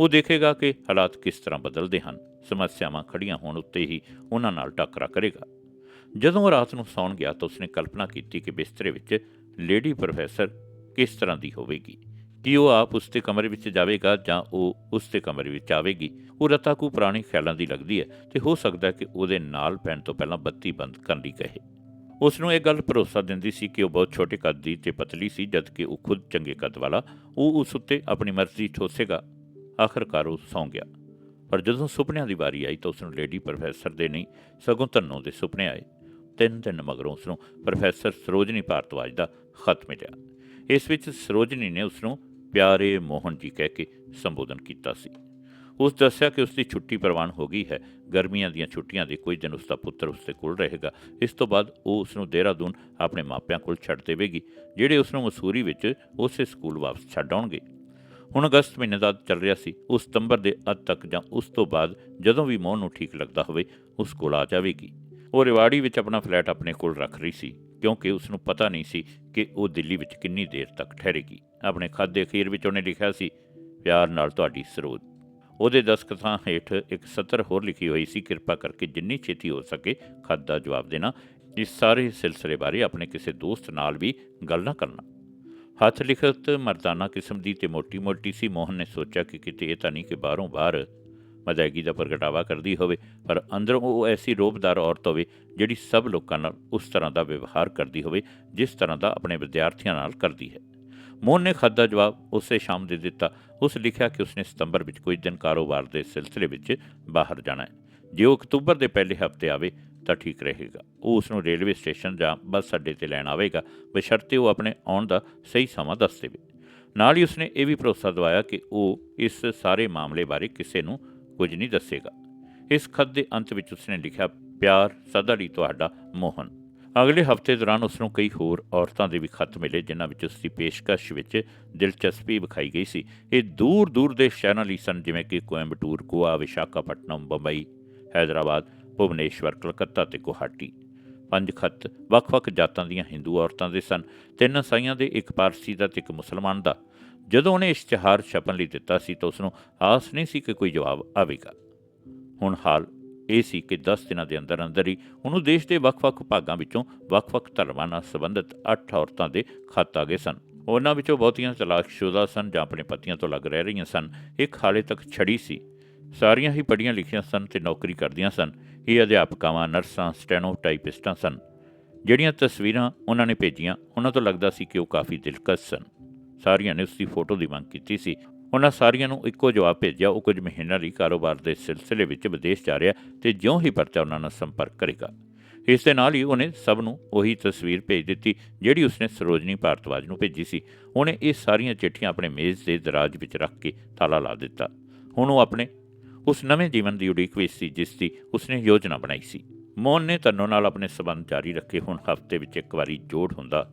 ਉਹ ਦੇਖੇਗਾ ਕਿ ਹਾਲਾਤ ਕਿਸ ਤਰ੍ਹਾਂ ਬਦਲਦੇ ਹਨ। ਸਮੱਸਿਆਵਾਂ ਖੜੀਆਂ ਹੋਣ ਉੱਤੇ ਹੀ ਉਹਨਾਂ ਨਾਲ ਟੱਕਰਾ ਕਰੇਗਾ। ਜਦੋਂ ਉਹ ਰਾਤ ਨੂੰ ਸੌਣ ਗਿਆ ਤਾਂ ਉਸਨੇ ਕਲਪਨਾ ਕੀਤੀ ਕਿ ਬਿਸਤਰੇ ਵਿੱਚ ਲੇਡੀ ਪ੍ਰੋਫੈਸਰ ਕਿਸ ਤਰ੍ਹਾਂ ਦੀ ਹੋਵੇਗੀ। ਕਿ ਉਹ ਆਪ ਉਸ ਦੇ ਕਮਰੇ ਵਿੱਚ ਜਾਵੇਗਾ ਜਾਂ ਉਹ ਉਸ ਦੇ ਕਮਰੇ ਵਿੱਚ ਆਵੇਗੀ। ਉਹ ਰਤਾ ਕੋ ਪੁਰਾਣੇ ਖਿਆਲਾਂ ਦੀ ਲੱਗਦੀ ਹੈ ਤੇ ਹੋ ਸਕਦਾ ਹੈ ਕਿ ਉਹਦੇ ਨਾਲ ਪੈਣ ਤੋਂ ਪਹਿਲਾਂ ਬੱਤੀ ਬੰਦ ਕਰਨ ਲਈ ਕਹੇ। ਉਸ ਨੂੰ ਇਹ ਗੱਲ ਭਰੋਸਾ ਦਿੰਦੀ ਸੀ ਕਿ ਉਹ ਬਹੁਤ ਛੋਟੇ ਕੱਦ ਦੀ ਤੇ ਪਤਲੀ ਸੀ, ਜਦਕਿ ਉਹ ਖੁਦ ਚੰਗੇ ਕੱਦ ਵਾਲਾ। ਉਹ ਉਸ ਉੱਤੇ ਆਪਣੀ ਮਰਜ਼ੀ ਠੋਸੇਗਾ। ਆਖਰਕਾਰ ਉਹ ਸੌਂ ਗਿਆ। ਪਰ ਜਦੋਂ ਸੁਪਨਿਆਂ ਦੀ ਵਾਰੀ ਆਈ ਤਾਂ ਉਸ ਨੂੰ ਲੇਡੀ ਪ੍ਰੋਫੈਸਰ ਦੇ ਨਹੀਂ, ਸਗੋਂ ਧੰਨੋਂ ਦੇ ਸੁਪਨੇ ਆਏ। ਤਿੰਨ ਦਿਨ ਮਗਰੋਂ ਉਸ ਨੂੰ ਪ੍ਰੋਫੈਸਰ ਸਰੋਜਨੀ ਭਾਰਤਵਾਜ ਦਾ ਖਤ ਮਿਲਿਆ। ਇਸ ਵਿੱਚ ਸਰੋਜਨੀ ਨੇ ਉਸ ਨੂੰ ਪਿਆਰੇ ਮੋਹਨ ਜੀ ਕਹਿ ਕੇ ਸੰਬੋਧਨ ਕੀਤਾ ਸੀ। ਉਸ ਦੱਸਿਆ ਕਿ ਉਸ ਦੀ ਛੁੱਟੀ ਪ੍ਰਵਾਨ ਹੋ ਗਈ ਹੈ। ਗਰਮੀਆਂ ਦੀਆਂ ਛੁੱਟੀਆਂ ਦੇ ਕੁਝ ਦਿਨ ਉਸ ਦਾ ਪੁੱਤਰ ਉਸ ਦੇ ਕੋਲ ਰਹੇਗਾ। ਇਸ ਤੋਂ ਬਾਅਦ ਉਹ ਉਸ ਨੂੰ ਦੇਹਰਾਦੂਨ ਆਪਣੇ ਮਾਪਿਆਂ ਕੋਲ ਛੱਡ ਦੇਵੇਗੀ, ਜਿਹੜੇ ਉਸ ਨੂੰ ਮਸੂਰੀ ਵਿੱਚ ਉਸੇ ਸਕੂਲ ਵਾਪਸ ਛੱਡ ਆਉਣਗੇ। ਹੁਣ ਅਗਸਤ ਮਹੀਨੇ ਦਾ ਚੱਲ ਰਿਹਾ ਸੀ। ਉਹ ਸਤੰਬਰ ਦੇ ਅੱਧ ਤੱਕ ਜਾਂ ਉਸ ਤੋਂ ਬਾਅਦ ਜਦੋਂ ਵੀ ਮੋਹਨ ਨੂੰ ਠੀਕ ਲੱਗਦਾ ਹੋਵੇ, ਉਸ ਕੋਲ ਆ ਜਾਵੇਗੀ। ਉਹ ਰਿਵਾੜੀ ਵਿੱਚ ਆਪਣਾ ਫਲੈਟ ਆਪਣੇ ਕੋਲ ਰੱਖ ਰਹੀ ਸੀ, ਕਿਉਂਕਿ ਉਸ ਨੂੰ ਪਤਾ ਨਹੀਂ ਸੀ ਕਿ ਉਹ ਦਿੱਲੀ ਵਿੱਚ ਕਿੰਨੀ ਦੇਰ ਤੱਕ ਠਹਿਰੇਗੀ। ਆਪਣੇ ਖਤ ਦੇ ਅਖੀਰ ਵਿੱਚ ਉਹਨੇ ਲਿਖਿਆ ਸੀ, ਪਿਆਰ ਨਾਲ ਤੁਹਾਡੀ ਸਰੋਤ। ਉਹਦੇ ਦਸਤਖਤਾਂ ਹੇਠ ਇੱਕ ਸਤਰ ਹੋਰ ਲਿਖੀ ਹੋਈ ਸੀ, ਕਿਰਪਾ ਕਰਕੇ ਜਿੰਨੀ ਛੇਤੀ ਹੋ ਸਕੇ ਖਤ ਦਾ ਜਵਾਬ ਦੇਣਾ। ਇਸ ਸਾਰੇ ਸਿਲਸਿਲੇ ਬਾਰੇ ਆਪਣੇ ਕਿਸੇ ਦੋਸਤ ਨਾਲ ਵੀ ਗੱਲ ਨਾ ਕਰਨਾ। ਹੱਥ ਲਿਖਤ ਮਰਦਾਨਾ ਕਿਸਮ ਦੀ ਤੇ ਮੋਟੀ-ਮੋਟੀ ਸੀ, ਮੋਹਨ ਨੇ ਸੋਚਿਆ ਕਿ ਕਿਤੇ ਇਹ ਤਾਂ ਨਹੀਂ ਕਿ ਬਾਹਰੋਂ ਬਾਹਰ ਮਜ਼ਾਗੀ ਦਾ ਪ੍ਰਗਟਾਵਾ ਕਰਦੀ ਹੋਵੇ, ਪਰ ਅੰਦਰੋਂ ਉਹ ਐਸੀ ਰੋਬਦਾਰ ਔਰਤ ਹੋਵੇ ਜਿਹੜੀ ਸਭ ਲੋਕਾਂ ਨਾਲ ਉਸ ਤਰ੍ਹਾਂ ਦਾ ਵਿਵਹਾਰ ਕਰਦੀ ਹੋਵੇ, ਜਿਸ ਤਰ੍ਹਾਂ ਦਾ ਆਪਣੇ ਵਿਦਿਆਰਥੀਆਂ ਨਾਲ ਕਰਦੀ ਹੈ। ਮੋਹਨ ਨੇ ਖੱਤ ਦਾ ਜਵਾਬ ਉਸੇ ਸ਼ਾਮ ਦੇ ਦਿੱਤਾ। ਉਸ ਲਿਖਿਆ ਕਿ ਉਸਨੇ ਸਤੰਬਰ ਵਿੱਚ ਕੁਝ ਦਿਨ ਕਾਰੋਬਾਰ ਦੇ ਸਿਲਸਿਲੇ ਵਿੱਚ ਬਾਹਰ ਜਾਣਾ ਹੈ। ਜੇ ਉਹ ਅਕਤੂਬਰ ਦੇ ਪਹਿਲੇ ਹਫ਼ਤੇ ਆਵੇ ਤਾਂ ਠੀਕ ਰਹੇਗਾ। ਉਹ ਉਸ ਨੂੰ ਰੇਲਵੇ ਸਟੇਸ਼ਨ ਜਾਂ ਬੱਸ ਅੱਡੇ ਤੇ ਲੈਣ ਆਵੇਗਾ। ਬਸ਼ਰਤੇ ਉਹ ਆਪਣੇ ਆਉਣ ਦਾ ਸਹੀ ਸਮਾਂ ਦੱਸ ਦੇਵੇ। ਨਾਲ ਹੀ ਉਸਨੇ ਇਹ ਵੀ ਭਰੋਸਾ ਦਵਾਇਆ ਕਿ ਉਹ ਇਸ ਸਾਰੇ ਮਾਮਲੇ ਬਾਰੇ ਕਿਸੇ ਨੂੰ ਕੁਝ ਨਹੀਂ ਦੱਸੇਗਾ। ਇਸ ਖੱਤ ਦੇ ਅੰਤ ਵਿੱਚ ਉਸਨੇ ਲਿਖਿਆ, ਪਿਆਰ ਸਦਾ ਲਈ ਤੁਹਾਡਾ ਮੋਹਨ। ਅਗਲੇ ਹਫ਼ਤੇ ਦੌਰਾਨ ਉਸ ਨੂੰ ਕਈ ਹੋਰ ਔਰਤਾਂ ਦੇ ਵੀ ਖਤ ਮਿਲੇ, ਜਿਨ੍ਹਾਂ ਵਿੱਚ ਉਸ ਦੀ ਪੇਸ਼ਕਸ਼ ਵਿੱਚ ਦਿਲਚਸਪੀ ਵਿਖਾਈ ਗਈ ਸੀ। ਇਹ ਦੂਰ ਦੂਰ ਦੇ ਸ਼ਹਿਰਾਂ ਲਈ ਸਨ, ਜਿਵੇਂ ਕਿ ਕੋਇੰਬਟੂਰ, ਗੋਆ, ਵਿਸ਼ਾਖਾਪਟਨਮ, ਬੰਬਈ, ਹੈਦਰਾਬਾਦ, ਭੁਵਨੇਸ਼ਵਰ, ਕਲਕੱਤਾ ਤੇ ਗੁਹਾਟੀ। ਪੰਜ ਖਤ ਵੱਖ-ਵੱਖ ਜਾਤਾਂ ਦੀਆਂ ਹਿੰਦੂ ਔਰਤਾਂ ਦੇ ਸਨ। ਤਿੰਨ ਸਾਈਆਂ ਦੇ, ਇੱਕ ਪਾਰਸੀ ਦਾ ਤੇ ਇੱਕ ਮੁਸਲਮਾਨ ਦਾ। ਜਦੋਂ ਉਹਨੇ ਇਸ਼ਤਿਹਾਰ ਛਪਣ ਲਈ ਦਿੱਤਾ ਸੀ ਤਾਂ ਉਸ ਨੂੰ ਆਸ ਨਹੀਂ ਸੀ ਕਿ ਕੋਈ ਜਵਾਬ ਆਵੇਗਾ। ਹੁਣ ਹਾਲ ਇਹ ਸੀ ਕਿ 10 ਦਿਨਾਂ ਦੇ ਅੰਦਰ ਅੰਦਰ ਹੀ ਉਹਨੂੰ ਦੇਸ਼ ਦੇ ਵੱਖ-ਵੱਖ ਭਾਗਾਂ ਵਿੱਚੋਂ ਵੱਖ-ਵੱਖ ਧਰਮਾਂ ਨਾਲ ਸੰਬੰਧਿਤ 8 ਔਰਤਾਂ ਦੇ ਖਤ ਆ ਗਏ ਸਨ। ਉਹਨਾਂ ਵਿੱਚੋਂ ਬਹੁਤੀਆਂ ਤਲਾਕਸ਼ੁਦਾ ਸਨ ਜਾਂ ਆਪਣੇ ਪਤੀਆਂ ਤੋਂ ਲੱਗ ਰਹਿ ਰਹੀਆਂ ਸਨ। ਇੱਕ ਹਾਲੇ ਤੱਕ ਛੜੀ ਸੀ। ਸਾਰੀਆਂ ਹੀ ਪੜ੍ਹੀਆਂ ਲਿਖੀਆਂ ਸਨ ਤੇ ਨੌਕਰੀ ਕਰਦੀਆਂ ਸਨ। ਇਹ ਅਧਿਆਪਕਾਵਾਂ, ਨਰਸਾਂ, ਸਟੈਨੋਟਾਈਪਿਸਟਾਂ ਸਨ। ਜਿਹੜੀਆਂ ਤਸਵੀਰਾਂ ਉਹਨਾਂ ਨੇ ਭੇਜੀਆਂ, ਉਹਨਾਂ ਤੋਂ ਲੱਗਦਾ ਸੀ ਕਿ ਉਹ ਕਾਫੀ ਦਿਲਕਸ਼ ਸਨ। ਸਾਰੀਆਂ ਨੇ ਉਸ ਦੀ ਫੋਟੋ ਦੀ ਮੰਗ ਕੀਤੀ ਸੀ। ਉਹਨਾਂ ਸਾਰੀਆਂ ਨੂੰ ਇੱਕੋ ਜਵਾਬ ਭੇਜਿਆ, ਉਹ ਕੁਝ ਮਹੀਨਿਆਂ ਲਈ ਕਾਰੋਬਾਰ ਦੇ ਸਿਲਸਿਲੇ ਵਿੱਚ ਵਿਦੇਸ਼ ਜਾ ਰਿਹਾ ਤੇ ਜਿਉਂ ਹੀ ਪਰਚਾ ਉਹਨਾਂ ਨਾਲ ਸੰਪਰਕ ਕਰੇਗਾ। ਇਸ ਦੇ ਨਾਲ ਹੀ ਉਹਨੇ ਸਭ ਨੂੰ ਉਹੀ ਤਸਵੀਰ ਭੇਜ ਦਿੱਤੀ, ਜਿਹੜੀ ਉਸਨੇ ਸਰੋਜਨੀ ਭਾਰਤਵਾਜ ਨੂੰ ਭੇਜੀ ਸੀ। ਉਹਨੇ ਇਹ ਸਾਰੀਆਂ ਚਿੱਠੀਆਂ ਆਪਣੇ ਮੇਜ਼ ਦੇ ਦਰਾਜ ਵਿੱਚ ਰੱਖ ਕੇ ਤਾਲਾ ਲਾ ਦਿੱਤਾ। ਹੁਣ ਉਹ ਆਪਣੇ, ਉਸ ਨਵੇਂ ਜੀਵਨ ਦੀ ਉਡੀਕ ਵਿੱਚ ਸੀ, ਜਿਸ ਦੀ ਉਸਨੇ ਯੋਜਨਾ ਬਣਾਈ ਸੀ। ਮੋਹਨ ਨੇ ਤਨੋ ਨਾਲ ਆਪਣੇ ਸਬੰਧ ਜਾਰੀ ਰੱਖੇ, ਹੁਣ ਹਫ਼ਤੇ ਵਿੱਚ ਇੱਕ ਵਾਰੀ ਜੋੜ ਹੁੰਦਾ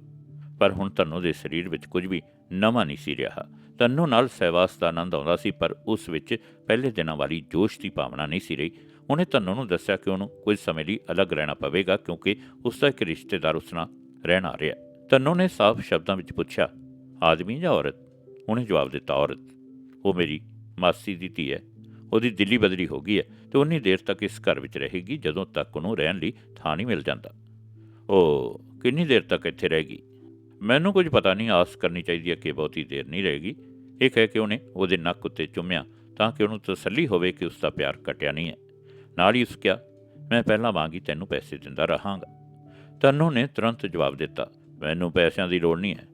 ਪਰ ਹੁਣ ਤਨੋ ਦੇ ਸਰੀਰ ਵਿੱਚ ਕੁਝ ਵੀ ਨਵਾਂ ਨਹੀਂ ਸੀ ਰਿਹਾ। ਤਨੋ ਨਾਲ ਸਹਿਵਾਸ ਦਾ ਆਨੰਦ ਆਉਂਦਾ ਸੀ, ਪਰ ਉਸ ਵਿੱਚ ਪਹਿਲੇ ਦਿਨਾਂ ਵਾਲੀ ਜੋਸ਼ ਦੀ ਭਾਵਨਾ ਨਹੀਂ ਸੀ ਰਹੀ। ਉਹਨੇ ਤਨੋ ਨੂੰ ਦੱਸਿਆ ਕਿ ਉਹਨੂੰ ਕੁਝ ਸਮੇਂ ਲਈ ਅਲੱਗ ਰਹਿਣਾ ਪਵੇਗਾ, ਕਿਉਂਕਿ ਉਸ ਦਾ ਇੱਕ ਰਿਸ਼ਤੇਦਾਰ ਉਸ ਨਾਲ ਰਹਿਣ ਆ ਰਿਹਾ। ਤਨੋ ਨੇ ਸਾਫ਼ ਸ਼ਬਦਾਂ ਵਿੱਚ ਪੁੱਛਿਆ, ਆਦਮੀ ਜਾਂ ਔਰਤ? ਉਹਨੇ ਜਵਾਬ ਦਿੱਤਾ, ਔਰਤ। ਉਹ ਮੇਰੀ ਮਾਸੀ ਦੀ ਧੀ ਹੈ। ਉਹਦੀ ਦਿੱਲੀ ਬਦਲੀ ਹੋ ਗਈ ਹੈ ਤੇ ਉਨੀ ਦੇਰ ਤੱਕ ਇਸ ਘਰ ਵਿੱਚ ਰਹੇਗੀ, ਜਦੋਂ ਤੱਕ ਉਹਨੂੰ ਰਹਿਣ ਲਈ ਥਾਂ ਨਹੀਂ ਮਿਲ ਜਾਂਦਾ। ਉਹ ਕਿੰਨੀ ਦੇਰ ਤੱਕ ਇੱਥੇ ਰਹੇਗੀ? ਮੈਨੂੰ ਕੁਝ ਪਤਾ ਨਹੀਂ, ਆਸ ਕਰਨੀ ਚਾਹੀਦੀ ਹੈ ਕਿ ਬਹੁਤੀ ਦੇਰ ਨਹੀਂ ਰਹੇਗੀ। ਇਹ ਕਹਿ ਕੇ ਉਹਨੇ ਉਹਦੇ ਨੱਕ ਉੱਤੇ ਚੁੰਮਿਆ ਤਾਂ ਕਿ ਉਹਨੂੰ ਤਸੱਲੀ ਹੋਵੇ ਕਿ ਉਸ ਦਾ ਪਿਆਰ ਕਟਿਆ ਨਹੀਂ ਹੈ। ਨਾਲ ਹੀ ਉਸ ਕਿਹਾ, ਮੈਂ ਪਹਿਲਾਂ ਵਾਂਗੀ ਤੈਨੂੰ ਪੈਸੇ ਦਿੰਦਾ ਰਹਾਂਗਾ। ਤਨੂ ਨੇ ਤੁਰੰਤ ਜਵਾਬ ਦਿੱਤਾ, ਮੈਨੂੰ ਪੈਸਿਆਂ ਦੀ ਲੋੜ ਨਹੀਂ ਹੈ।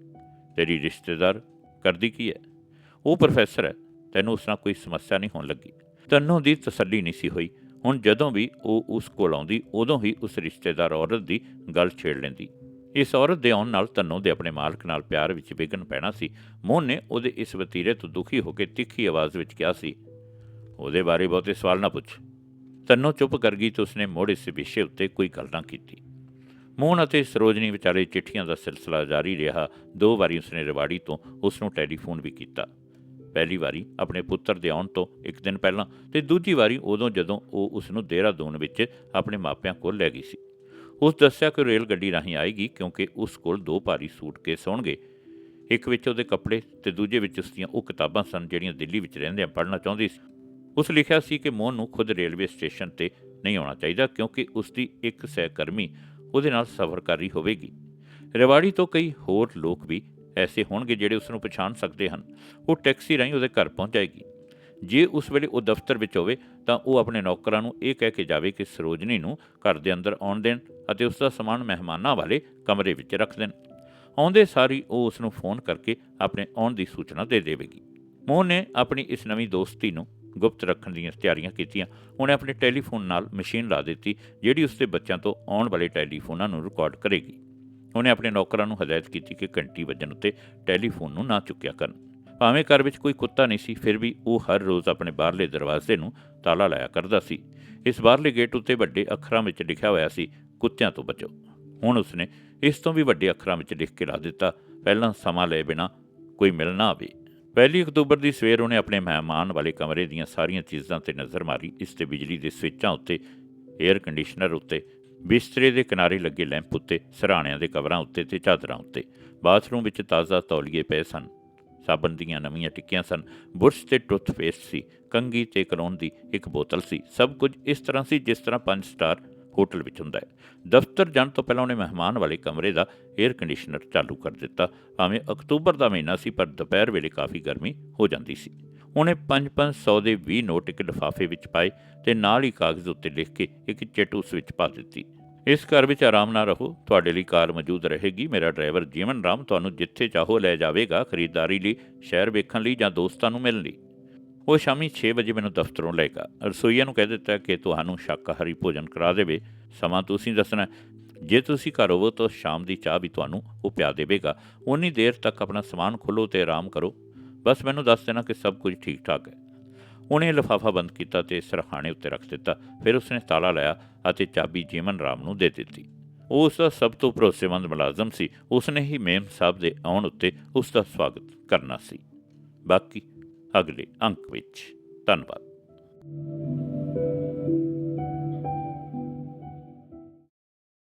ਤੇਰੀ ਰਿਸ਼ਤੇਦਾਰ ਕਰਦੀ ਕੀ ਹੈ? ਉਹ ਪ੍ਰੋਫੈਸਰ ਹੈ, ਤੈਨੂੰ ਉਸ ਨਾਲ ਕੋਈ ਸਮੱਸਿਆ ਨਹੀਂ ਹੋਣ ਲੱਗੀ। ਤਨੂ ਦੀ ਤਸੱਲੀ ਨਹੀਂ ਸੀ ਹੋਈ। ਹੁਣ ਜਦੋਂ ਵੀ ਉਹ ਉਸ ਕੋਲ ਆਉਂਦੀ, ਉਦੋਂ ਹੀ ਉਸ ਰਿਸ਼ਤੇਦਾਰ ਔਰਤ ਦੀ ਗੱਲ ਛੇੜ ਲੈਂਦੀ। ਇਸ ਔਰਤ ਦੇ ਆਉਣ ਨਾਲ ਧੰਨੋ ਦੇ ਆਪਣੇ ਮਾਲਕ ਨਾਲ ਪਿਆਰ ਵਿੱਚ ਵਿਗਨ ਪੈਣਾ ਸੀ। ਮੋਹਨ ਨੇ ਉਹਦੇ ਇਸ ਵਤੀਰੇ ਤੋਂ ਦੁਖੀ ਹੋ ਕੇ ਤਿੱਖੀ ਆਵਾਜ਼ ਵਿੱਚ ਕਿਹਾ ਸੀ, ਉਹਦੇ ਬਾਰੇ ਬਹੁਤੇ ਸਵਾਲ ਨਾ ਪੁੱਛ। ਤੰਨੋ ਚੁੱਪ ਕਰ ਗਈ ਤੇ ਉਸਨੇ ਮੋੜ ਇਸ ਵਿਸ਼ੇ ਉੱਤੇ ਕੋਈ ਗੱਲ ਨਾ ਕੀਤੀ। ਮੋਹਨ ਅਤੇ ਸਰੋਜਨੀ ਵਿਚਾਲੇ ਚਿੱਠੀਆਂ ਦਾ ਸਿਲਸਿਲਾ ਜਾਰੀ ਰਿਹਾ। ਦੋ ਵਾਰੀ ਉਸਨੇ ਰਿਵਾੜੀ ਤੋਂ ਉਸ ਨੂੰ ਟੈਲੀਫੋਨ ਵੀ ਕੀਤਾ। ਪਹਿਲੀ ਵਾਰੀ ਆਪਣੇ ਪੁੱਤਰ ਦੇ ਆਉਣ ਤੋਂ ਇੱਕ ਦਿਨ ਪਹਿਲਾਂ ਤੇ ਦੂਜੀ ਵਾਰੀ ਉਦੋਂ ਜਦੋਂ ਉਹ ਉਸ ਨੂੰ ਦੇਹਰਾਦੂਨ ਵਿੱਚ ਆਪਣੇ ਮਾਪਿਆਂ ਕੋਲ ਲੈ ਗਈ ਸੀ। ਉਸ ਦੱਸਿਆ ਕਿ ਰੇਲ ਗੱਡੀ ਰਾਹੀਂ ਆਏਗੀ ਕਿਉਂਕਿ ਉਸ ਕੋਲ ਦੋ ਭਾਰੀ ਸੂਟਕੇਸ ਹੋਣਗੇ। ਇੱਕ ਵਿੱਚ ਉਹਦੇ ਕੱਪੜੇ ਤੇ ਦੂਜੇ ਵਿੱਚ ਉਸ ਦੀਆਂ ਉਹ ਕਿਤਾਬਾਂ ਸਨ ਜਿਹੜੀਆਂ ਦਿੱਲੀ ਵਿੱਚ ਰਹਿੰਦਿਆਂ ਪੜ੍ਹਨਾ ਚਾਹੁੰਦੀ ਸੀ। ਉਸ ਲਿਖਿਆ ਸੀ ਕਿ ਮੋਹਨ ਨੂੰ ਖੁਦ ਰੇਲਵੇ ਸਟੇਸ਼ਨ ਤੇ ਨਹੀਂ ਆਉਣਾ ਚਾਹੀਦਾ ਕਿਉਂਕਿ ਉਸ ਦੀ ਇੱਕ ਸਹਿਕਰਮੀ ਉਹਦੇ ਨਾਲ ਸਫ਼ਰ ਕਰ ਰਹੀ ਹੋਵੇਗੀ। ਰੇਵਾੜੀ ਤੋਂ ਕਈ ਹੋਰ ਲੋਕ ਵੀ ਐਸੇ ਹੋਣਗੇ ਜਿਹੜੇ ਉਸ ਨੂੰ ਪਛਾਣ ਸਕਦੇ ਹਨ। ਉਹ ਟੈਕਸੀ ਰਾਹੀਂ ਉਹਦੇ ਘਰ ਪਹੁੰਚ ਜਾਏਗੀ। ਜੇ ਉਸ ਵੇਲੇ ਉਹ ਦਫ਼ਤਰ ਵਿੱਚ ਹੋਵੇ, ਤਾਂ ਉਹ ਆਪਣੇ ਨੌਕਰਾਂ ਨੂੰ ਇਹ ਕਹਿ ਕੇ ਜਾਵੇ ਕਿ ਸਰੋਜਨੀ ਨੂੰ ਘਰ ਦੇ ਅੰਦਰ ਆਉਣ ਦੇਣ ਅਤੇ ਉਸ ਦਾ ਸਮਾਨ ਮਹਿਮਾਨਾਂ ਵਾਲੇ ਕਮਰੇ ਵਿੱਚ ਰੱਖ ਦੇਣ। ਆਉਂਦੇ ਸਾਰੀ ਉਹ ਉਸ ਨੂੰ ਫੋਨ ਕਰਕੇ ਆਪਣੇ ਆਉਣ ਦੀ ਸੂਚਨਾ ਦੇ ਦੇਵੇਗੀ। ਮੋਹਨ ਨੇ ਆਪਣੀ ਇਸ ਨਵੀਂ ਦੋਸਤੀ ਨੂੰ ਗੁਪਤ ਰੱਖਣ ਦੀਆਂ ਤਿਆਰੀਆਂ ਕੀਤੀਆਂ। ਉਹਨੇ ਆਪਣੇ ਟੈਲੀਫੋਨ ਨਾਲ ਮਸ਼ੀਨ ਲਾ ਦਿੱਤੀ, ਜਿਹੜੀ ਉਸਦੇ ਬੱਚਿਆਂ ਤੋਂ ਆਉਣ ਵਾਲੇ ਟੈਲੀਫੋਨਾਂ ਨੂੰ ਰਿਕਾਰਡ ਕਰੇਗੀ। ਉਹਨੇ ਆਪਣੇ ਨੌਕਰਾਂ ਨੂੰ ਹਦਾਇਤ ਕੀਤੀ ਕਿ ਘੰਟੀ ਵੱਜਣ ਉੱਤੇ ਟੈਲੀਫੋਨ ਨੂੰ ਨਾ ਚੁੱਕਿਆ ਕਰਨ। ਭਾਵੇਂ ਘਰ ਵਿੱਚ ਕੋਈ ਕੁੱਤਾ ਨਹੀਂ ਸੀ, ਫਿਰ ਵੀ ਉਹ ਹਰ ਰੋਜ਼ ਆਪਣੇ ਬਾਹਰਲੇ ਦਰਵਾਜ਼ੇ ਨੂੰ ਤਾਲਾ ਲਾਇਆ ਕਰਦਾ ਸੀ। ਇਸ ਬਾਹਰਲੇ ਗੇਟ ਉੱਤੇ ਵੱਡੇ ਅੱਖਰਾਂ ਵਿੱਚ ਲਿਖਿਆ ਹੋਇਆ ਸੀ, ਕੁੱਤਿਆਂ ਤੋਂ ਬਚੋ। ਹੁਣ ਉਸਨੇ ਇਸ ਤੋਂ ਵੀ ਵੱਡੇ ਅੱਖਰਾਂ ਵਿੱਚ ਲਿਖ ਕੇ ਲਾ ਦਿੱਤਾ, ਪਹਿਲਾਂ ਸਮਾਂ ਲਏ ਬਿਨਾ ਕੋਈ ਮਿਲਣਾ ਆਵੇ। ਪਹਿਲੀ ਅਕਤੂਬਰ ਦੀ ਸਵੇਰ ਉਹਨੇ ਆਪਣੇ ਮਹਿਮਾਨ ਵਾਲੇ ਕਮਰੇ ਦੀਆਂ ਸਾਰੀਆਂ ਚੀਜ਼ਾਂ ਤੇ ਨਜ਼ਰ ਮਾਰੀ, ਇਸ ਤੇ ਬਿਜਲੀ ਦੇ ਸਵਿੱਚਾਂ ਉੱਤੇ 에ਅਰ ਕੰਡੀਸ਼ਨਰ ਉੱਤੇ, ਬਿਸਤਰੇ ਦੇ ਕਿਨਾਰੇ ਲੱਗੇ ਲੈਂਪ ਉੱਤੇ, ਸਰਾਣਿਆਂ ਦੇ ਕਵਰਾਂ ਉੱਤੇ ਤੇ ਚਾਦਰਾਂ ਉੱਤੇ। ਬਾਥਰੂਮ ਵਿੱਚ ਤਾਜ਼ਾ ਤੌਲੀਏ ਪਏ ਸਨ। ਸਾਬਣ ਦੀਆਂ ਨਵੀਆਂ ਟਿੱਕੀਆਂ ਸਨ। ਬੁਰਸ਼ ਤੇ ਟੁੱਥਪੇਸਟ ਸੀ। ਕੰਗੀ ਤੇ ਕਲੋਨ ਦੀ ਇੱਕ ਬੋਤਲ ਸੀ। ਸਭ ਕੁਝ ਇਸ ਤਰ੍ਹਾਂ ਸੀ ਜਿਸ ਤਰ੍ਹਾਂ 5 ਸਟਾਰ ਹੋਟਲ ਵਿੱਚ ਹੁੰਦਾ ਹੈ। ਦਫ਼ਤਰ ਜਾਣ ਤੋਂ ਪਹਿਲਾਂ ਉਹਨੇ ਮਹਿਮਾਨ ਵਾਲੇ ਕਮਰੇ ਦਾ 에ਅਰ ਕੰਡੀਸ਼ਨਰ ਚਾਲੂ ਕਰ ਦਿੱਤਾ। ਭਾਵੇਂ ਅਕਤੂਬਰ ਦਾ ਮਹੀਨਾ ਸੀ, ਪਰ ਦੁਪਹਿਰ ਵੇਲੇ ਕਾਫੀ ਗਰਮੀ ਹੋ ਜਾਂਦੀ ਸੀ। ਉਹਨੇ 5-500 ਦੇ 20 ਨੋਟ ਇੱਕ ਲਿਫਾਫੇ ਵਿੱਚ ਪਾਏ ਤੇ ਨਾਲ ਹੀ ਕਾਗਜ਼ ਉੱਤੇ ਲਿਖ ਕੇ ਇੱਕ ਚਿੱਟ ਉਸ ਵਿੱਚ ਪਾ ਦਿੱਤੀ। ਇਸ ਘਰ ਵਿੱਚ ਆਰਾਮ ਨਾਲ ਰਹੋ, ਤੁਹਾਡੇ ਲਈ ਕਾਰ ਮੌਜੂਦ ਰਹੇਗੀ। ਮੇਰਾ ਡਰਾਈਵਰ ਜੀਵਨ ਰਾਮ ਤੁਹਾਨੂੰ ਜਿੱਥੇ ਚਾਹੋ ਲੈ ਜਾਵੇਗਾ, ਖਰੀਦਦਾਰੀ ਲਈ, ਸ਼ਹਿਰ ਵੇਖਣ ਲਈ ਜਾਂ ਦੋਸਤਾਂ ਨੂੰ ਮਿਲਣ ਲਈ। ਉਹ ਸ਼ਾਮੀ 6 ਵਜੇ ਮੈਨੂੰ ਦਫ਼ਤਰੋਂ ਲਏਗਾ ਰਸੋਈਆ ਨੂੰ ਕਹਿ ਦਿੱਤਾ ਕਿ ਤੁਹਾਨੂੰ ਸ਼ਾਕਾਹਾਰੀ ਭੋਜਨ ਕਰਾ ਦੇਵੇ। ਸਮਾਂ ਤੁਸੀਂ ਦੱਸਣਾ ਜੇ ਤੁਸੀਂ ਘਰ ਹੋਵੋ ਤਾਂ ਸ਼ਾਮ ਦੀ ਚਾਹ ਵੀ ਤੁਹਾਨੂੰ ਉਹ ਪਿਆ ਦੇਵੇਗਾ। ਉਨੀ ਦੇਰ ਤੱਕ ਆਪਣਾ ਸਮਾਨ ਖੋਲੋ ਤੇ ਆਰਾਮ ਕਰੋ। ਬਸ ਮੈਨੂੰ ਦੱਸ ਦੇਣਾ ਕਿ ਸਭ ਕੁਝ ਠੀਕ ਠਾਕ ਹੈ। ਉਹਨੇ ਲਿਫਾਫਾ ਬੰਦ ਕੀਤਾ ਤੇ ਸਰਹਾਣੇ ਉੱਤੇ ਰੱਖ ਦਿੱਤਾ। ਫਿਰ ਉਸਨੇ ਤਾਲਾ ਲਾਇਆ ਅਤੇ ਚਾਬੀ ਜੀਵਨ ਰਾਮ ਨੂੰ ਦੇ ਦਿੱਤੀ। ਉਹ ਉਸ ਦਾ ਸਭ ਤੋਂ ਭਰੋਸੇਮੰਦ ਮੁਲਾਜ਼ਮ ਸੀ। ਉਸਨੇ ਹੀ ਮੇਮ ਸਾਹਿਬ ਦੇ ਆਉਣ ਉੱਤੇ ਉਸ ਦਾ ਸਵਾਗਤ ਕਰਨਾ ਸੀ। ਬਾਕੀ ਅਗਲੇ ਅੰਕ ਵਿੱਚ। ਧੰਨਵਾਦ।